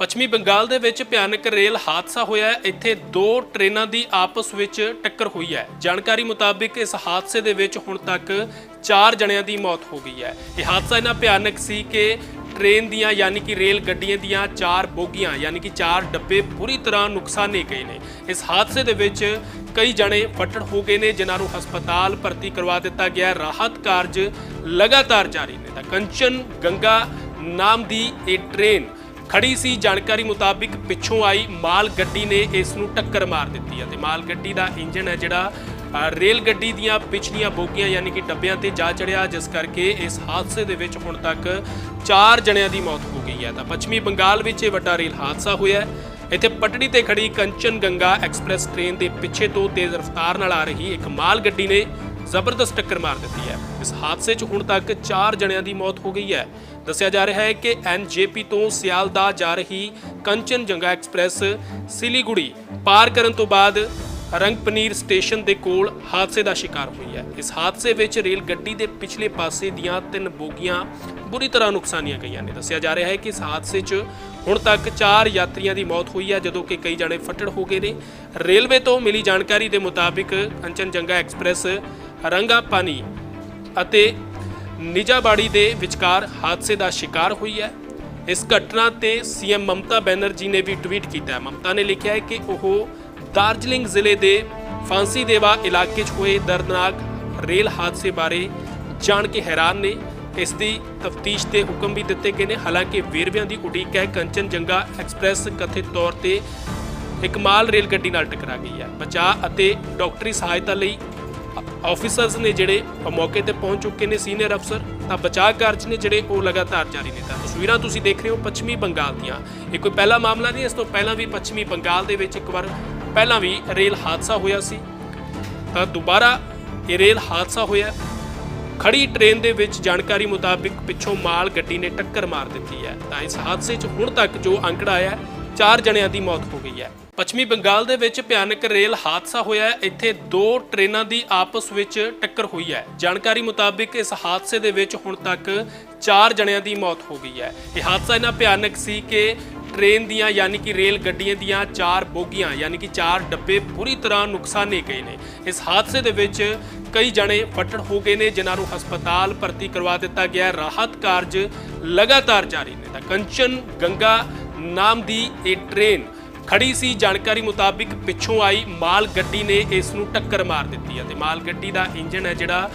ਪੱਛਮੀ ਬੰਗਾਲ ਦੇ ਵਿੱਚ ਭਿਆਨਕ ਰੇਲ ਹਾਦਸਾ ਹੋਇਆ ਹੈ। ਇੱਥੇ ਦੋ ਟ੍ਰੇਨਾਂ ਦੀ ਆਪਸ ਵਿੱਚ ਟੱਕਰ ਹੋਈ ਹੈ। ਜਾਣਕਾਰੀ ਮੁਤਾਬਿਕ ਇਸ ਹਾਦਸੇ ਦੇ ਵਿੱਚ ਹੁਣ ਤੱਕ 4 ਜਣਿਆਂ ਦੀ ਮੌਤ ਹੋ ਗਈ ਹੈ। ਇਹ ਹਾਦਸਾ ਇੰਨਾ ਭਿਆਨਕ ਸੀ ਕਿ ਟ੍ਰੇਨ ਦੀਆਂ ਯਾਨੀ ਕਿ ਰੇਲ ਗੱਡੀਆਂ ਦੀਆਂ ਚਾਰ ਬੋਗੀਆਂ ਯਾਨੀ ਕਿ ਚਾਰ ਡੱਬੇ ਪੂਰੀ ਤਰ੍ਹਾਂ ਨੁਕਸਾਨੇ ਗਏ ਨੇ। ਇਸ ਹਾਦਸੇ ਦੇ ਵਿੱਚ ਕਈ ਜਣੇ ਫੱਟੜ ਹੋ ਗਏ ਨੇ, ਜਿਨ੍ਹਾਂ ਨੂੰ ਹਸਪਤਾਲ ਭਰਤੀ ਕਰਵਾ ਦਿੱਤਾ ਗਿਆ ਰਾਹਤ ਕਾਰਜ ਲਗਾਤਾਰ ਜਾਰੀ ਨੇ। ਤਾਂ ਕੰਚਨ ਗੰਗਾ ਨਾਮ ਦੀ ਇਹ ਟ੍ਰੇਨ ਖੜੀ ਸੀ। ਜਾਣਕਾਰੀ ਮੁਤਾਬਿਕ ਪਿੱਛੋਂ ਆਈ ਮਾਲ ਗੱਡੀ ਨੇ ਇਸ ਨੂੰ ਟੱਕਰ ਮਾਰ ਦਿੱਤੀ ਹੈ ਤੇ ਮਾਲ ਗੱਡੀ ਦਾ ਇੰਜਨ ਹੈ ਜਿਹੜਾ ਰੇਲ ਗੱਡੀ ਦੀਆਂ ਪਿਛਲੀਆਂ ਬੋਗੀਆਂ ਯਾਨੀ ਕਿ ਡੱਬਿਆਂ ਤੇ ਜਾ ਚੜਿਆ, ਜਿਸ ਕਰਕੇ ਇਸ ਹਾਦਸੇ ਦੇ ਵਿੱਚ ਹੁਣ ਤੱਕ 4 ਜਣਿਆਂ ਦੀ ਮੌਤ ਹੋ ਗਈ ਹੈ। ਤਾਂ ਪੱਛਮੀ ਬੰਗਾਲ ਵਿੱਚ ਇਹ ਵੱਡਾ ਰੇਲ ਹਾਦਸਾ ਹੋਇਆ ਹੈ। ਇੱਥੇ ਪਟੜੀ ਤੇ ਖੜੀ ਕੰਚਨ ਗੰਗਾ ਐਕਸਪ੍ਰੈਸ ਟ੍ਰੇਨ ਦੇ ਪਿੱਛੇ ਤੋਂ ਤੇਜ਼ ਰਫ਼ਤਾਰ ਨਾਲ ਆ ਰਹੀ ਇੱਕ ਮਾਲ ਗੱਡੀ ਨੇ ਜ਼ਬਰਦਸਤ ਟੱਕਰ ਮਾਰ ਦਿੱਤੀ ਹੈ। ਇਸ ਹਾਦਸੇ 'ਚ ਹੁਣ ਤੱਕ 4 ਜਣਿਆਂ ਦੀ ਮੌਤ ਹੋ ਗਈ ਹੈ। ਦੱਸਿਆ ਜਾ ਰਿਹਾ ਹੈ ਕਿ ਐਨਜੇਪੀ ਤੋਂ ਸਿਆਲਦਾ ਜਾ ਰਹੀ ਕੰਚਨ ਜੰਗਾ ਐਕਸਪ੍ਰੈਸ ਸਿਲੀਗੁੜੀ ਪਾਰ ਕਰਨ ਤੋਂ ਬਾਅਦ ਰੰਗ ਪਨੀਰ ਸਟੇਸ਼ਨ ਦੇ ਕੋਲ ਹਾਦਸੇ ਦਾ ਸ਼ਿਕਾਰ ਹੋਈ ਹੈ। ਇਸ ਹਾਦਸੇ ਵਿੱਚ ਰੇਲ ਗੱਡੀ ਦੇ ਪਿਛਲੇ ਪਾਸੇ ਦੀਆਂ ਤਿੰਨ ਬੋਗੀਆਂ ਬੁਰੀ ਤਰ੍ਹਾਂ ਨੁਕਸਾਨੀਆਂ ਗਈਆਂ ਨੇ। ਦੱਸਿਆ ਜਾ ਰਿਹਾ ਹੈ ਕਿ ਇਸ ਹਾਦਸੇ 'ਚ ਹੁਣ ਤੱਕ 4 ਯਾਤਰੀਆਂ ਦੀ ਮੌਤ ਹੋਈ ਹੈ, ਜਦੋਂ ਕਿ ਕਈ ਜਣੇ ਫੱਟੜ ਹੋ ਗਏ ਨੇ। ਰੇਲਵੇ ਤੋਂ ਮਿਲੀ ਜਾਣਕਾਰੀ ਦੇ ਮੁਤਾਬਿਕ ਕੰਚਨਜੰਗਾ ਐਕਸਪ੍ਰੈਸ ਰੰਗਾਪਾਨੀ ਅਤੇ ਨਿਜਾਬਾੜੀ ਦੇ ਵਿਚਕਾਰ ਹਾਦਸੇ ਦਾ ਸ਼ਿਕਾਰ ਹੋਈ ਹੈ। ਇਸ ਘਟਨਾ ਤੇ ਸੀਐਮ ਮਮਤਾ ਬੈਨਰਜੀ ਨੇ ਵੀ ਟਵੀਟ ਕੀਤਾ ਹੈ। ਮਮਤਾ ਨੇ ਲਿਖਿਆ ਹੈ ਕਿ ਉਹ ਦਾਰਜਲਿੰਗ ਜ਼ਿਲ੍ਹੇ ਦੇ ਫਾਂਸੀ ਦੇਵਾ ਇਲਾਕੇ 'ਚ ਹੋਏ ਦਰਦਨਾਕ ਰੇਲ ਹਾਦਸੇ ਬਾਰੇ ਜਾਣ ਕੇ ਹੈਰਾਨ ਨੇ। ਇਸ ਦੀ ਤਫਤੀਸ਼ ਦੇ ਹੁਕਮ ਵੀ ਦਿੱਤੇ ਗਏ ਨੇ। ਹਾਲਾਂਕਿ ਵੇਰਵਿਆਂ ਦੀ ਉਡੀਕ ਹੈ। ਕੰਚਨਜੰਗਾ ਐਕਸਪ੍ਰੈਸ ਕਥਿਤ ਤੌਰ ਤੇ ਇੱਕ ਮਾਲ ਰੇਲ ਗੱਡੀ ਨਾਲ ਟਕਰਾ ਗਈ ਹੈ। ਬਚਾਅ ਅਤੇ ਡਾਕਟਰੀ ਸਹਾਇਤਾ ਲਈ ਆਫੀਸਰਸ ਨੇ ਜਿਹੜੇ ਉਹ ਮੌਕੇ ਤੇ ਪਹੁੰਚ ਚੁੱਕੇ ਨੇ ਸੀਨੀਅਰ ਅਫਸਰ, ਤਾਂ ਬਚਾਅ ਕਾਰਜ ਨੇ ਜਿਹੜੇ ਉਹ ਲਗਾਤਾਰ ਜਾਰੀ ਨੇ। ਤਾਂ ਤਸਵੀਰਾਂ ਤੁਸੀਂ ਦੇਖ ਰਹੇ ਹੋ ਪੱਛਮੀ ਬੰਗਾਲ ਦੀਆਂ। ਇਹ ਕੋਈ ਪਹਿਲਾ ਮਾਮਲਾ ਨਹੀਂ, ਇਸ ਤੋਂ ਪਹਿਲਾਂ ਵੀ ਪੱਛਮੀ ਬੰਗਾਲ ਦੇ ਵਿੱਚ ਇੱਕ ਵਾਰ ਪਹਿਲਾਂ ਵੀ ਰੇਲ ਹਾਦਸਾ ਹੋਇਆ ਸੀ। ਤਾਂ ਦੁਬਾਰਾ ਇਹ ਰੇਲ ਹਾਦਸਾ ਹੋਇਆ। ਖੜੀ ਟ੍ਰੇਨ ਦੇ ਵਿੱਚ ਜਾਣਕਾਰੀ ਮੁਤਾਬਿਕ ਪਿੱਛੋਂ ਮਾਲ ਗੱਡੀ ਨੇ ਟੱਕਰ ਮਾਰ ਦਿੱਤੀ ਹੈ। ਤਾਂ ਇਸ ਹਾਦਸੇ 'ਚ ਹੁਣ ਤੱਕ ਜੋ ਅੰਕੜਾ ਆਇਆ, ਚਾਰ ਜਣਿਆਂ ਦੀ ਮੌਤ ਹੋ ਗਈ ਹੈ। ਪੱਛਮੀ ਬੰਗਾਲ ਦੇ ਵਿੱਚ ਭਿਆਨਕ ਰੇਲ ਹਾਦਸਾ ਹੋਇਆ ਹੈ। ਇੱਥੇ ਦੋ ਟ੍ਰੇਨਾਂ ਦੀ ਆਪਸ ਵਿੱਚ ਟੱਕਰ ਹੋਈ ਹੈ। ਜਾਣਕਾਰੀ ਮੁਤਾਬਿਕ ਇਸ ਹਾਦਸੇ ਦੇ ਵਿੱਚ ਹੁਣ ਤੱਕ ਚਾਰ ਜਣਿਆਂ ਦੀ ਮੌਤ ਹੋ ਗਈ ਹੈ। ਇਹ ਹਾਦਸਾ ਇੰਨਾ ਭਿਆਨਕ ਸੀ ਕਿ ਟ੍ਰੇਨ ਦੀਆਂ ਯਾਨੀ ਕਿ ਰੇਲ ਗੱਡੀਆਂ ਦੀਆਂ ਚਾਰ ਬੋਗੀਆਂ ਯਾਨੀ ਕਿ ਚਾਰ ਡੱਬੇ ਪੂਰੀ ਤਰ੍ਹਾਂ ਨੁਕਸਾਨੇ ਗਏ ਨੇ। ਇਸ ਹਾਦਸੇ ਦੇ ਵਿੱਚ ਕਈ ਜਣੇ ਫੱਟੜ ਹੋ ਗਏ ਨੇ, ਜਿਨ੍ਹਾਂ ਨੂੰ ਹਸਪਤਾਲ ਭਰਤੀ ਕਰਵਾ ਦਿੱਤਾ ਗਿਆ ਰਾਹਤ ਕਾਰਜ ਲਗਾਤਾਰ ਜਾਰੀ ਨੇ। ਤਾਂ ਕੰਚਨ ਗੰਗਾ ਨਾਮ ਦੀ ਇਹ ਟ੍ਰੇਨ ਖੜੀ ਸੀ। ਜਾਣਕਾਰੀ ਮੁਤਾਬਿਕ ਪਿੱਛੋਂ ਆਈ ਮਾਲ ਗੱਡੀ ਨੇ ਇਸ ਨੂੰ ਟੱਕਰ ਮਾਰ ਦਿੱਤੀ ਹੈ ਤੇ ਮਾਲ ਗੱਡੀ ਦਾ ਇੰਜਨ ਹੈ ਜਿਹੜਾ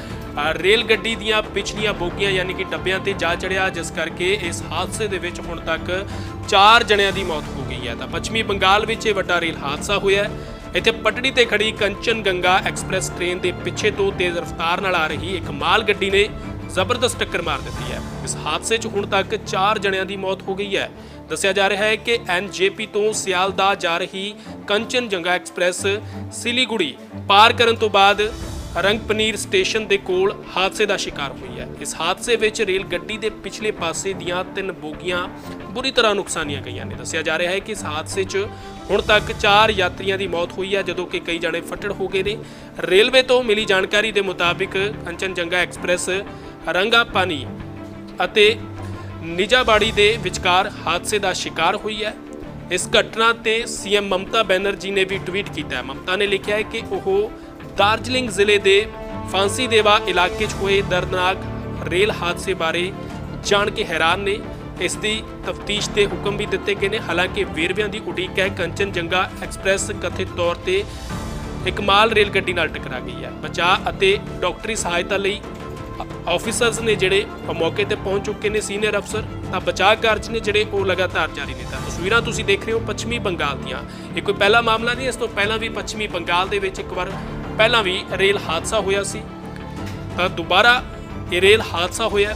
ਰੇਲ ਗੱਡੀ ਦੀਆਂ ਪਿਛਲੀਆਂ ਬੋਗੀਆਂ ਯਾਨੀ ਕਿ ਡੱਬਿਆਂ ਤੇ ਜਾ ਚੜਿਆ, ਜਿਸ ਕਰਕੇ ਇਸ ਹਾਦਸੇ ਦੇ ਵਿੱਚ ਹੁਣ ਤੱਕ 4 ਜਣਿਆਂ ਦੀ ਮੌਤ ਹੋ ਗਈ ਹੈ। ਤਾਂ ਪੱਛਮੀ ਬੰਗਾਲ ਵਿੱਚ ਇਹ ਵੱਡਾ ਰੇਲ ਹਾਦਸਾ ਹੋਇਆ ਹੈ। ਇੱਥੇ ਪਟੜੀ ਤੇ ਖੜੀ ਕੰਚਨ ਗੰਗਾ ਐਕਸਪ੍ਰੈਸ ਟ੍ਰੇਨ ਦੇ ਪਿੱਛੇ ਤੋਂ ਤੇਜ਼ ਰਫ਼ਤਾਰ ਨਾਲ ਆ ਰਹੀ ਇੱਕ ਮਾਲ ਗੱਡੀ ਨੇ ਜ਼ਬਰਦਸਤ ਟੱਕਰ ਮਾਰ ਦਿੱਤੀ ਹੈ। ਇਸ ਹਾਦਸੇ 'ਚ ਹੁਣ ਤੱਕ 4 ਜਣਿਆਂ ਦੀ ਮੌਤ ਹੋ ਗਈ ਹੈ। ਦੱਸਿਆ ਜਾ ਰਿਹਾ ਹੈ ਕਿ ਐਨਜੇਪੀ ਤੋਂ ਸਿਆਲਦਾ ਜਾ ਰਹੀ ਕੰਚਨ ਜੰਗਾ ਐਕਸਪ੍ਰੈਸ ਸਿਲੀਗੁੜੀ ਪਾਰ ਕਰਨ ਤੋਂ ਬਾਅਦ ਰੰਗ ਪਨੀਰ ਸਟੇਸ਼ਨ ਦੇ ਕੋਲ ਹਾਦਸੇ ਦਾ ਸ਼ਿਕਾਰ ਹੋਈ ਹੈ। ਇਸ ਹਾਦਸੇ ਵਿੱਚ ਰੇਲ ਗੱਡੀ ਦੇ ਪਿਛਲੇ ਪਾਸੇ ਦੀਆਂ ਤਿੰਨ ਬੋਗੀਆਂ ਬੁਰੀ ਤਰ੍ਹਾਂ ਨੁਕਸਾਨੀਆਂ ਗਈਆਂ ਨੇ। ਦੱਸਿਆ ਜਾ ਰਿਹਾ ਹੈ ਕਿ ਇਸ ਹਾਦਸੇ 'ਚ ਹੁਣ ਤੱਕ 4 ਯਾਤਰੀਆਂ ਦੀ ਮੌਤ ਹੋਈ ਹੈ, ਜਦੋਂ ਕਿ ਕਈ ਜਾਣੇ ਫੱਟੜ ਹੋ ਗਏ ਨੇ। ਰੇਲਵੇ ਤੋਂ ਮਿਲੀ ਜਾਣਕਾਰੀ ਦੇ ਮੁਤਾਬਿਕ ਕੰਚਨਜੰਗਾ ਐਕਸਪ੍ਰੈਸ ਰੰਗਾਪਾਨੀ ਅਤੇ ਨਿਜਾਬਾੜੀ ਦੇ ਵਿਚਕਾਰ ਹਾਦਸੇ ਦਾ ਸ਼ਿਕਾਰ ਹੋਈ ਹੈ। ਇਸ ਘਟਨਾ ਤੇ ਸੀਐਮ ਮਮਤਾ ਬੈਨਰਜੀ ਨੇ ਵੀ ਟਵੀਟ ਕੀਤਾ ਹੈ। ਮਮਤਾ ਨੇ ਲਿਖਿਆ ਹੈ ਕਿ ਉਹ ਦਾਰਜਲਿੰਗ ਜ਼ਿਲ੍ਹੇ ਦੇ ਫਾਂਸੀ ਦੇਵਾ ਇਲਾਕੇ 'ਚ ਹੋਏ ਦਰਦਨਾਕ ਰੇਲ ਹਾਦਸੇ ਬਾਰੇ ਜਾਣ ਕੇ ਹੈਰਾਨ ਨੇ। ਇਸ ਦੀ ਤਫਤੀਸ਼ ਦੇ ਹੁਕਮ ਵੀ ਦਿੱਤੇ ਗਏ ਨੇ। ਹਾਲਾਂਕਿ ਵੇਰਵਿਆਂ ਦੀ ਉਡੀਕ ਹੈ। ਕੰਚਨਜੰਗਾ ਐਕਸਪ੍ਰੈਸ ਕਥਿਤ ਤੌਰ ਤੇ ਇੱਕ ਮਾਲ ਰੇਲ ਗੱਡੀ ਨਾਲ ਟਕਰਾ ਗਈ ਹੈ। ਬਚਾਅ ਅਤੇ ਡਾਕਟਰੀ ਸਹਾਇਤਾ ਲਈ ਆਫੀਸਰਸ ਨੇ ਜਿਹੜੇ ਉਹ ਮੌਕੇ ਤੇ ਪਹੁੰਚ ਚੁੱਕੇ ਨੇ ਸੀਨੀਅਰ ਅਫਸਰ ਤਾਂ ਬਚਾਅ ਕਾਰਜ ਨੇ ਜਿਹੜੇ ਉਹ ਲਗਾਤਾਰ ਜਾਰੀ ਨੇ ਤਾਂ ਤਸਵੀਰਾਂ ਤੁਸੀਂ ਦੇਖ ਰਹੇ ਹੋ ਪੱਛਮੀ ਬੰਗਾਲ ਦੀਆਂ। ਇਹ ਕੋਈ ਪਹਿਲਾ ਮਾਮਲਾ ਨਹੀਂ, ਇਸ ਤੋਂ ਪਹਿਲਾਂ ਵੀ ਪੱਛਮੀ ਬੰਗਾਲ ਦੇ ਵਿੱਚ ਇੱਕ ਵਾਰ ਪਹਿਲਾਂ ਵੀ ਰੇਲ ਹਾਦਸਾ ਹੋਇਆ ਸੀ। ਤਾਂ ਦੁਬਾਰਾ ਇਹ ਰੇਲ ਹਾਦਸਾ ਹੋਇਆ।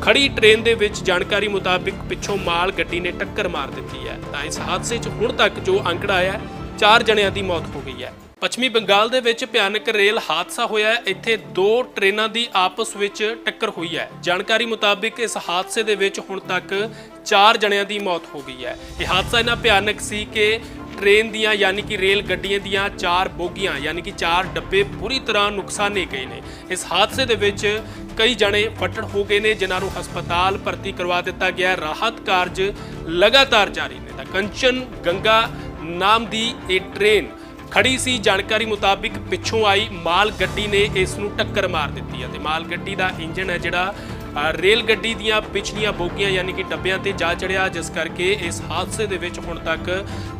ਖੜੀ ਟ੍ਰੇਨ ਦੇ ਵਿੱਚ ਜਾਣਕਾਰੀ ਮੁਤਾਬਿਕ ਪਿੱਛੋਂ ਮਾਲ ਗੱਡੀ ਨੇ ਟੱਕਰ ਮਾਰ ਦਿੱਤੀ ਹੈ। ਤਾਂ ਇਸ ਹਾਦਸੇ 'ਚ ਹੁਣ ਤੱਕ ਜੋ ਅੰਕੜਾ ਆਇਆ, ਚਾਰ ਜਣਿਆਂ ਦੀ ਮੌਤ ਹੋ ਗਈ ਹੈ। ਪੱਛਮੀ ਬੰਗਾਲ ਦੇ ਵਿੱਚ ਭਿਆਨਕ ਰੇਲ ਹਾਦਸਾ ਹੋਇਆ ਹੈ। ਇੱਥੇ ਦੋ ਟ੍ਰੇਨਾਂ ਦੀ ਆਪਸ ਵਿੱਚ ਟੱਕਰ ਹੋਈ ਹੈ। ਜਾਣਕਾਰੀ ਮੁਤਾਬਿਕ ਇਸ ਹਾਦਸੇ ਦੇ ਵਿੱਚ ਹੁਣ ਤੱਕ 4 ਜਣਿਆਂ ਦੀ ਮੌਤ ਹੋ ਗਈ ਹੈ। ਇਹ ਹਾਦਸਾ ਇੰਨਾ ਭਿਆਨਕ ਸੀ ਕਿ ਟ੍ਰੇਨ ਦੀਆਂ ਯਾਨੀ ਕਿ ਰੇਲ ਗੱਡੀਆਂ ਦੀਆਂ ਚਾਰ ਬੋਗੀਆਂ ਯਾਨੀ ਕਿ ਚਾਰ ਡੱਬੇ ਪੂਰੀ ਤਰ੍ਹਾਂ ਨੁਕਸਾਨੇ ਗਏ ਨੇ। ਇਸ ਹਾਦਸੇ ਦੇ ਵਿੱਚ ਕਈ ਜਣੇ ਫੱਟੜ ਹੋ ਗਏ ਨੇ, ਜਿਨ੍ਹਾਂ ਨੂੰ ਹਸਪਤਾਲ ਭਰਤੀ ਕਰਵਾ ਦਿੱਤਾ ਗਿਆ ਰਾਹਤ ਕਾਰਜ ਲਗਾਤਾਰ ਜਾਰੀ ਨੇ। ਤਾਂ ਕੰਚਨ ਗੰਗਾ ਨਾਮ ਦੀ ਇਹ ਟ੍ਰੇਨ ਖੜੀ ਸੀ। ਜਾਣਕਾਰੀ ਮੁਤਾਬਿਕ ਪਿੱਛੋਂ ਆਈ ਮਾਲ ਗੱਡੀ ਨੇ ਇਸ ਨੂੰ ਟੱਕਰ ਮਾਰ ਦਿੱਤੀ ਹੈ ਤੇ ਮਾਲ ਗੱਡੀ ਦਾ ਇੰਜਨ ਹੈ ਜਿਹੜਾ ਰੇਲ ਗੱਡੀ ਦੀਆਂ ਪਿਛਲੀਆਂ ਬੋਗੀਆਂ ਯਾਨੀ ਕਿ ਡੱਬਿਆਂ ਤੇ ਜਾ ਚੜਿਆ, ਜਿਸ ਕਰਕੇ ਇਸ ਹਾਦਸੇ ਦੇ ਵਿੱਚ ਹੁਣ ਤੱਕ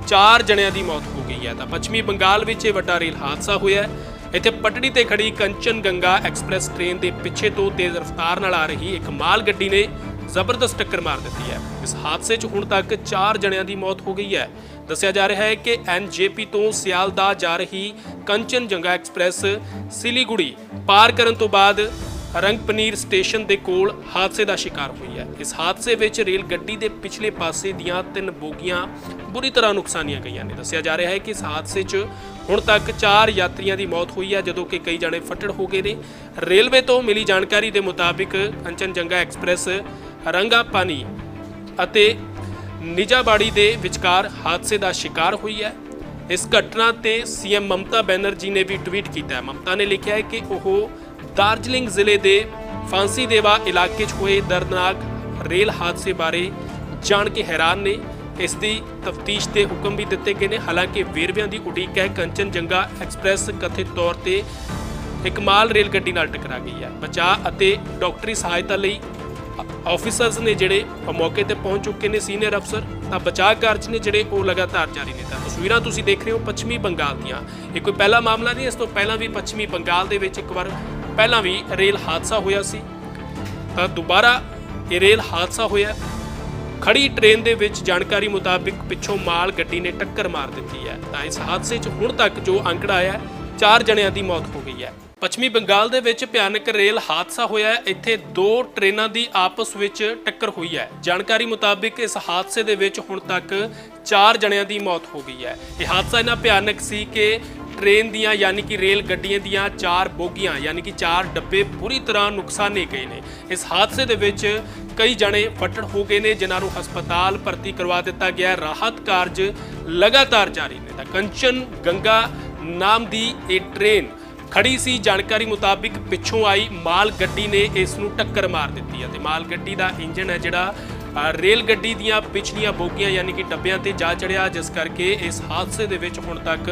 4 ਜਣਿਆਂ ਦੀ ਮੌਤ ਹੋ ਗਈ ਹੈ। ਤਾਂ ਪੱਛਮੀ ਬੰਗਾਲ ਵਿੱਚ ਇਹ ਵੱਡਾ ਰੇਲ ਹਾਦਸਾ ਹੋਇਆ ਹੈ। ਇੱਥੇ ਪਟੜੀ ਤੇ ਖੜੀ ਕੰਚਨ ਗੰਗਾ ਐਕਸਪ੍ਰੈਸ ਟ੍ਰੇਨ ਦੇ ਪਿੱਛੇ ਤੋਂ ਤੇਜ਼ ਰਫ਼ਤਾਰ ਨਾਲ ਆ ਰਹੀ ਇੱਕ ਮਾਲ ਗੱਡੀ ਨੇ ਜ਼ਬਰਦਸਤ ਟੱਕਰ ਮਾਰ ਦਿੱਤੀ ਹੈ। ਇਸ ਹਾਦਸੇ 'ਚ ਹੁਣ ਤੱਕ 4 ਜਣਿਆਂ ਦੀ ਮੌਤ ਹੋ ਗਈ ਹੈ। ਦੱਸਿਆ ਜਾ ਰਿਹਾ ਹੈ ਕਿ ਐਨਜੇਪੀ ਤੋਂ ਸਿਆਲਦਾ ਜਾ ਰਹੀ ਕੰਚਨ ਜੰਗਾ ਐਕਸਪ੍ਰੈਸ ਸਿਲੀਗੁੜੀ ਪਾਰ ਕਰਨ ਤੋਂ ਬਾਅਦ ਰੰਗਪਨੀਰ ਸਟੇਸ਼ਨ ਦੇ ਕੋਲ ਹਾਦਸੇ ਦਾ ਸ਼ਿਕਾਰ ਹੋਈ ਹੈ। ਇਸ ਹਾਦਸੇ ਵਿੱਚ ਰੇਲ ਗੱਡੀ ਦੇ ਪਿਛਲੇ ਪਾਸੇ ਦੀਆਂ ਤਿੰਨ ਬੋਗੀਆਂ ਬੁਰੀ ਤਰ੍ਹਾਂ ਨੁਕਸਾਨੀਆਂ ਗਈਆਂ ਨੇ। ਦੱਸਿਆ ਜਾ ਰਿਹਾ ਹੈ ਕਿ ਇਸ ਹਾਦਸੇ 'ਚ ਹੁਣ ਤੱਕ 4 ਯਾਤਰੀਆਂ ਦੀ ਮੌਤ ਹੋਈ ਹੈ, ਜਦੋਂ ਕਿ ਕਈ ਜਾਣੇ ਫੱਟੜ ਹੋ ਗਏ ਨੇ। ਰੇਲਵੇ ਤੋਂ ਮਿਲੀ ਜਾਣਕਾਰੀ ਦੇ ਮੁਤਾਬਿਕ ਕੰਚਨਜੰਗਾ ਐਕਸਪ੍ਰੈਸ ਰੰਗਾਪਾਨੀ ਅਤੇ ਨਿਜਾਬਾੜੀ ਦੇ ਵਿਚਕਾਰ ਹਾਦਸੇ ਦਾ ਸ਼ਿਕਾਰ ਹੋਈ ਹੈ। ਇਸ ਘਟਨਾ ਤੇ ਸੀਐਮ ਮਮਤਾ ਬੈਨਰਜੀ ਨੇ ਵੀ ਟਵੀਟ ਕੀਤਾ ਹੈ। ਮਮਤਾ ਨੇ ਲਿਖਿਆ ਹੈ ਕਿ ਉਹ ਦਾਰਜਲਿੰਗ ਜ਼ਿਲ੍ਹੇ ਦੇ ਫਾਂਸੀ ਦੇਵਾ ਇਲਾਕੇ 'ਚ ਹੋਏ ਦਰਦਨਾਕ ਰੇਲ ਹਾਦਸੇ ਬਾਰੇ ਜਾਣ ਕੇ ਹੈਰਾਨ ਨੇ। ਇਸ ਦੀ ਤਫਤੀਸ਼ ਦੇ ਹੁਕਮ ਵੀ ਦਿੱਤੇ ਗਏ ਨੇ। ਹਾਲਾਂਕਿ ਵੇਰਵਿਆਂ ਦੀ ਉਡੀਕ ਹੈ। ਕੰਚਨਜੰਗਾ ਐਕਸਪ੍ਰੈਸ ਕਥਿਤ ਤੌਰ ਤੇ ਇੱਕ ਮਾਲ ਰੇਲ ਗੱਡੀ ਨਾਲ ਟਕਰਾ ਗਈ ਹੈ। ਬਚਾਅ ਅਤੇ ਡਾਕਟਰੀ ਸਹਾਇਤਾ ਲਈ ਆਫੀਸਰਸ ਨੇ ਜਿਹੜੇ ਉਹ ਮੌਕੇ ਤੇ ਪਹੁੰਚ ਚੁੱਕੇ ਨੇ ਸੀਨੀਅਰ ਅਫਸਰ ਤਾਂ ਬਚਾਅ ਕਾਰਜ ਨੇ ਜਿਹੜੇ ਉਹ ਲਗਾਤਾਰ ਜਾਰੀ ਨੇ। ਤਾਂ ਤਸਵੀਰਾਂ ਤੁਸੀਂ ਦੇਖ ਰਹੇ ਹੋ ਪੱਛਮੀ ਬੰਗਾਲ ਦੀਆਂ। ਇਹ ਕੋਈ ਪਹਿਲਾ ਮਾਮਲਾ ਨਹੀਂ, ਇਸ ਤੋਂ ਪਹਿਲਾਂ ਵੀ ਪੱਛਮੀ ਬੰਗਾਲ ਦੇ ਵਿੱਚ ਇੱਕ ਵਾਰ ਪਹਿਲਾਂ ਵੀ ਰੇਲ ਹਾਦਸਾ ਹੋਇਆ ਸੀ। ਤਾਂ ਦੁਬਾਰਾ ਇਹ ਰੇਲ ਹਾਦਸਾ ਹੋਇਆ। ਖੜੀ ਟ੍ਰੇਨ ਦੇ ਵਿੱਚ ਜਾਣਕਾਰੀ ਮੁਤਾਬਿਕ ਪਿੱਛੋਂ ਮਾਲ ਗੱਡੀ ਨੇ ਟੱਕਰ ਮਾਰ ਦਿੱਤੀ ਹੈ। ਤਾਂ ਇਸ ਹਾਦਸੇ 'ਚ ਹੁਣ ਤੱਕ ਜੋ ਅੰਕੜਾ ਆਇਆ, ਚਾਰ ਜਣਿਆਂ ਦੀ ਮੌਤ ਹੋ ਗਈ ਹੈ। ਪੱਛਮੀ ਬੰਗਾਲ ਦੇ ਵਿੱਚ ਭਿਆਨਕ ਰੇਲ ਹਾਦਸਾ ਹੋਇਆ ਹੈ। ਇੱਥੇ ਦੋ ਟ੍ਰੇਨਾਂ ਦੀ ਆਪਸ ਵਿੱਚ ਟੱਕਰ ਹੋਈ ਹੈ। ਜਾਣਕਾਰੀ ਮੁਤਾਬਿਕ ਇਸ ਹਾਦਸੇ ਦੇ ਵਿੱਚ ਹੁਣ ਤੱਕ ਚਾਰ ਜਣਿਆਂ ਦੀ ਮੌਤ ਹੋ ਗਈ ਹੈ। ਇਹ ਹਾਦਸਾ ਇੰਨਾ ਭਿਆਨਕ ਸੀ ਕਿ ਟ੍ਰੇਨ ਦੀਆਂ ਯਾਨੀ ਕਿ ਰੇਲ ਗੱਡੀਆਂ ਦੀਆਂ ਚਾਰ ਬੋਗੀਆਂ, ਯਾਨੀ ਕਿ ਚਾਰ ਡੱਬੇ ਪੂਰੀ ਤਰ੍ਹਾਂ ਨੁਕਸਾਨੇ ਗਏ ਨੇ। ਇਸ ਹਾਦਸੇ ਦੇ ਵਿੱਚ ਕਈ ਜਣੇ ਫੱਟੜ ਹੋ ਗਏ ਨੇ, ਜਿਨ੍ਹਾਂ ਨੂੰ ਹਸਪਤਾਲ ਭਰਤੀ ਕਰਵਾ ਦਿੱਤਾ ਗਿਆ ਰਾਹਤ ਕਾਰਜ ਲਗਾਤਾਰ ਜਾਰੀ ਨੇ। ਤਾਂ ਕੰਚਨ ਗੰਗਾ ਨਾਮ ਦੀ ਇਹ ਟ੍ਰੇਨ ਖੜੀ ਸੀ। ਜਾਣਕਾਰੀ ਮੁਤਾਬਿਕ ਪਿੱਛੋਂ ਆਈ ਮਾਲ ਗੱਡੀ ਨੇ ਇਸ ਨੂੰ ਟੱਕਰ ਮਾਰ ਦਿੱਤੀ ਹੈ ਤੇ ਮਾਲ ਗੱਡੀ ਦਾ ਇੰਜਨ ਹੈ ਜਿਹੜਾ ਰੇਲ ਗੱਡੀ ਦੀਆਂ ਪਿਛਲੀਆਂ ਬੋਗੀਆਂ ਯਾਨੀ ਕਿ ਡੱਬਿਆਂ ਤੇ ਜਾ ਚੜਿਆ, ਜਿਸ ਕਰਕੇ ਇਸ ਹਾਦਸੇ ਦੇ ਵਿੱਚ ਹੁਣ ਤੱਕ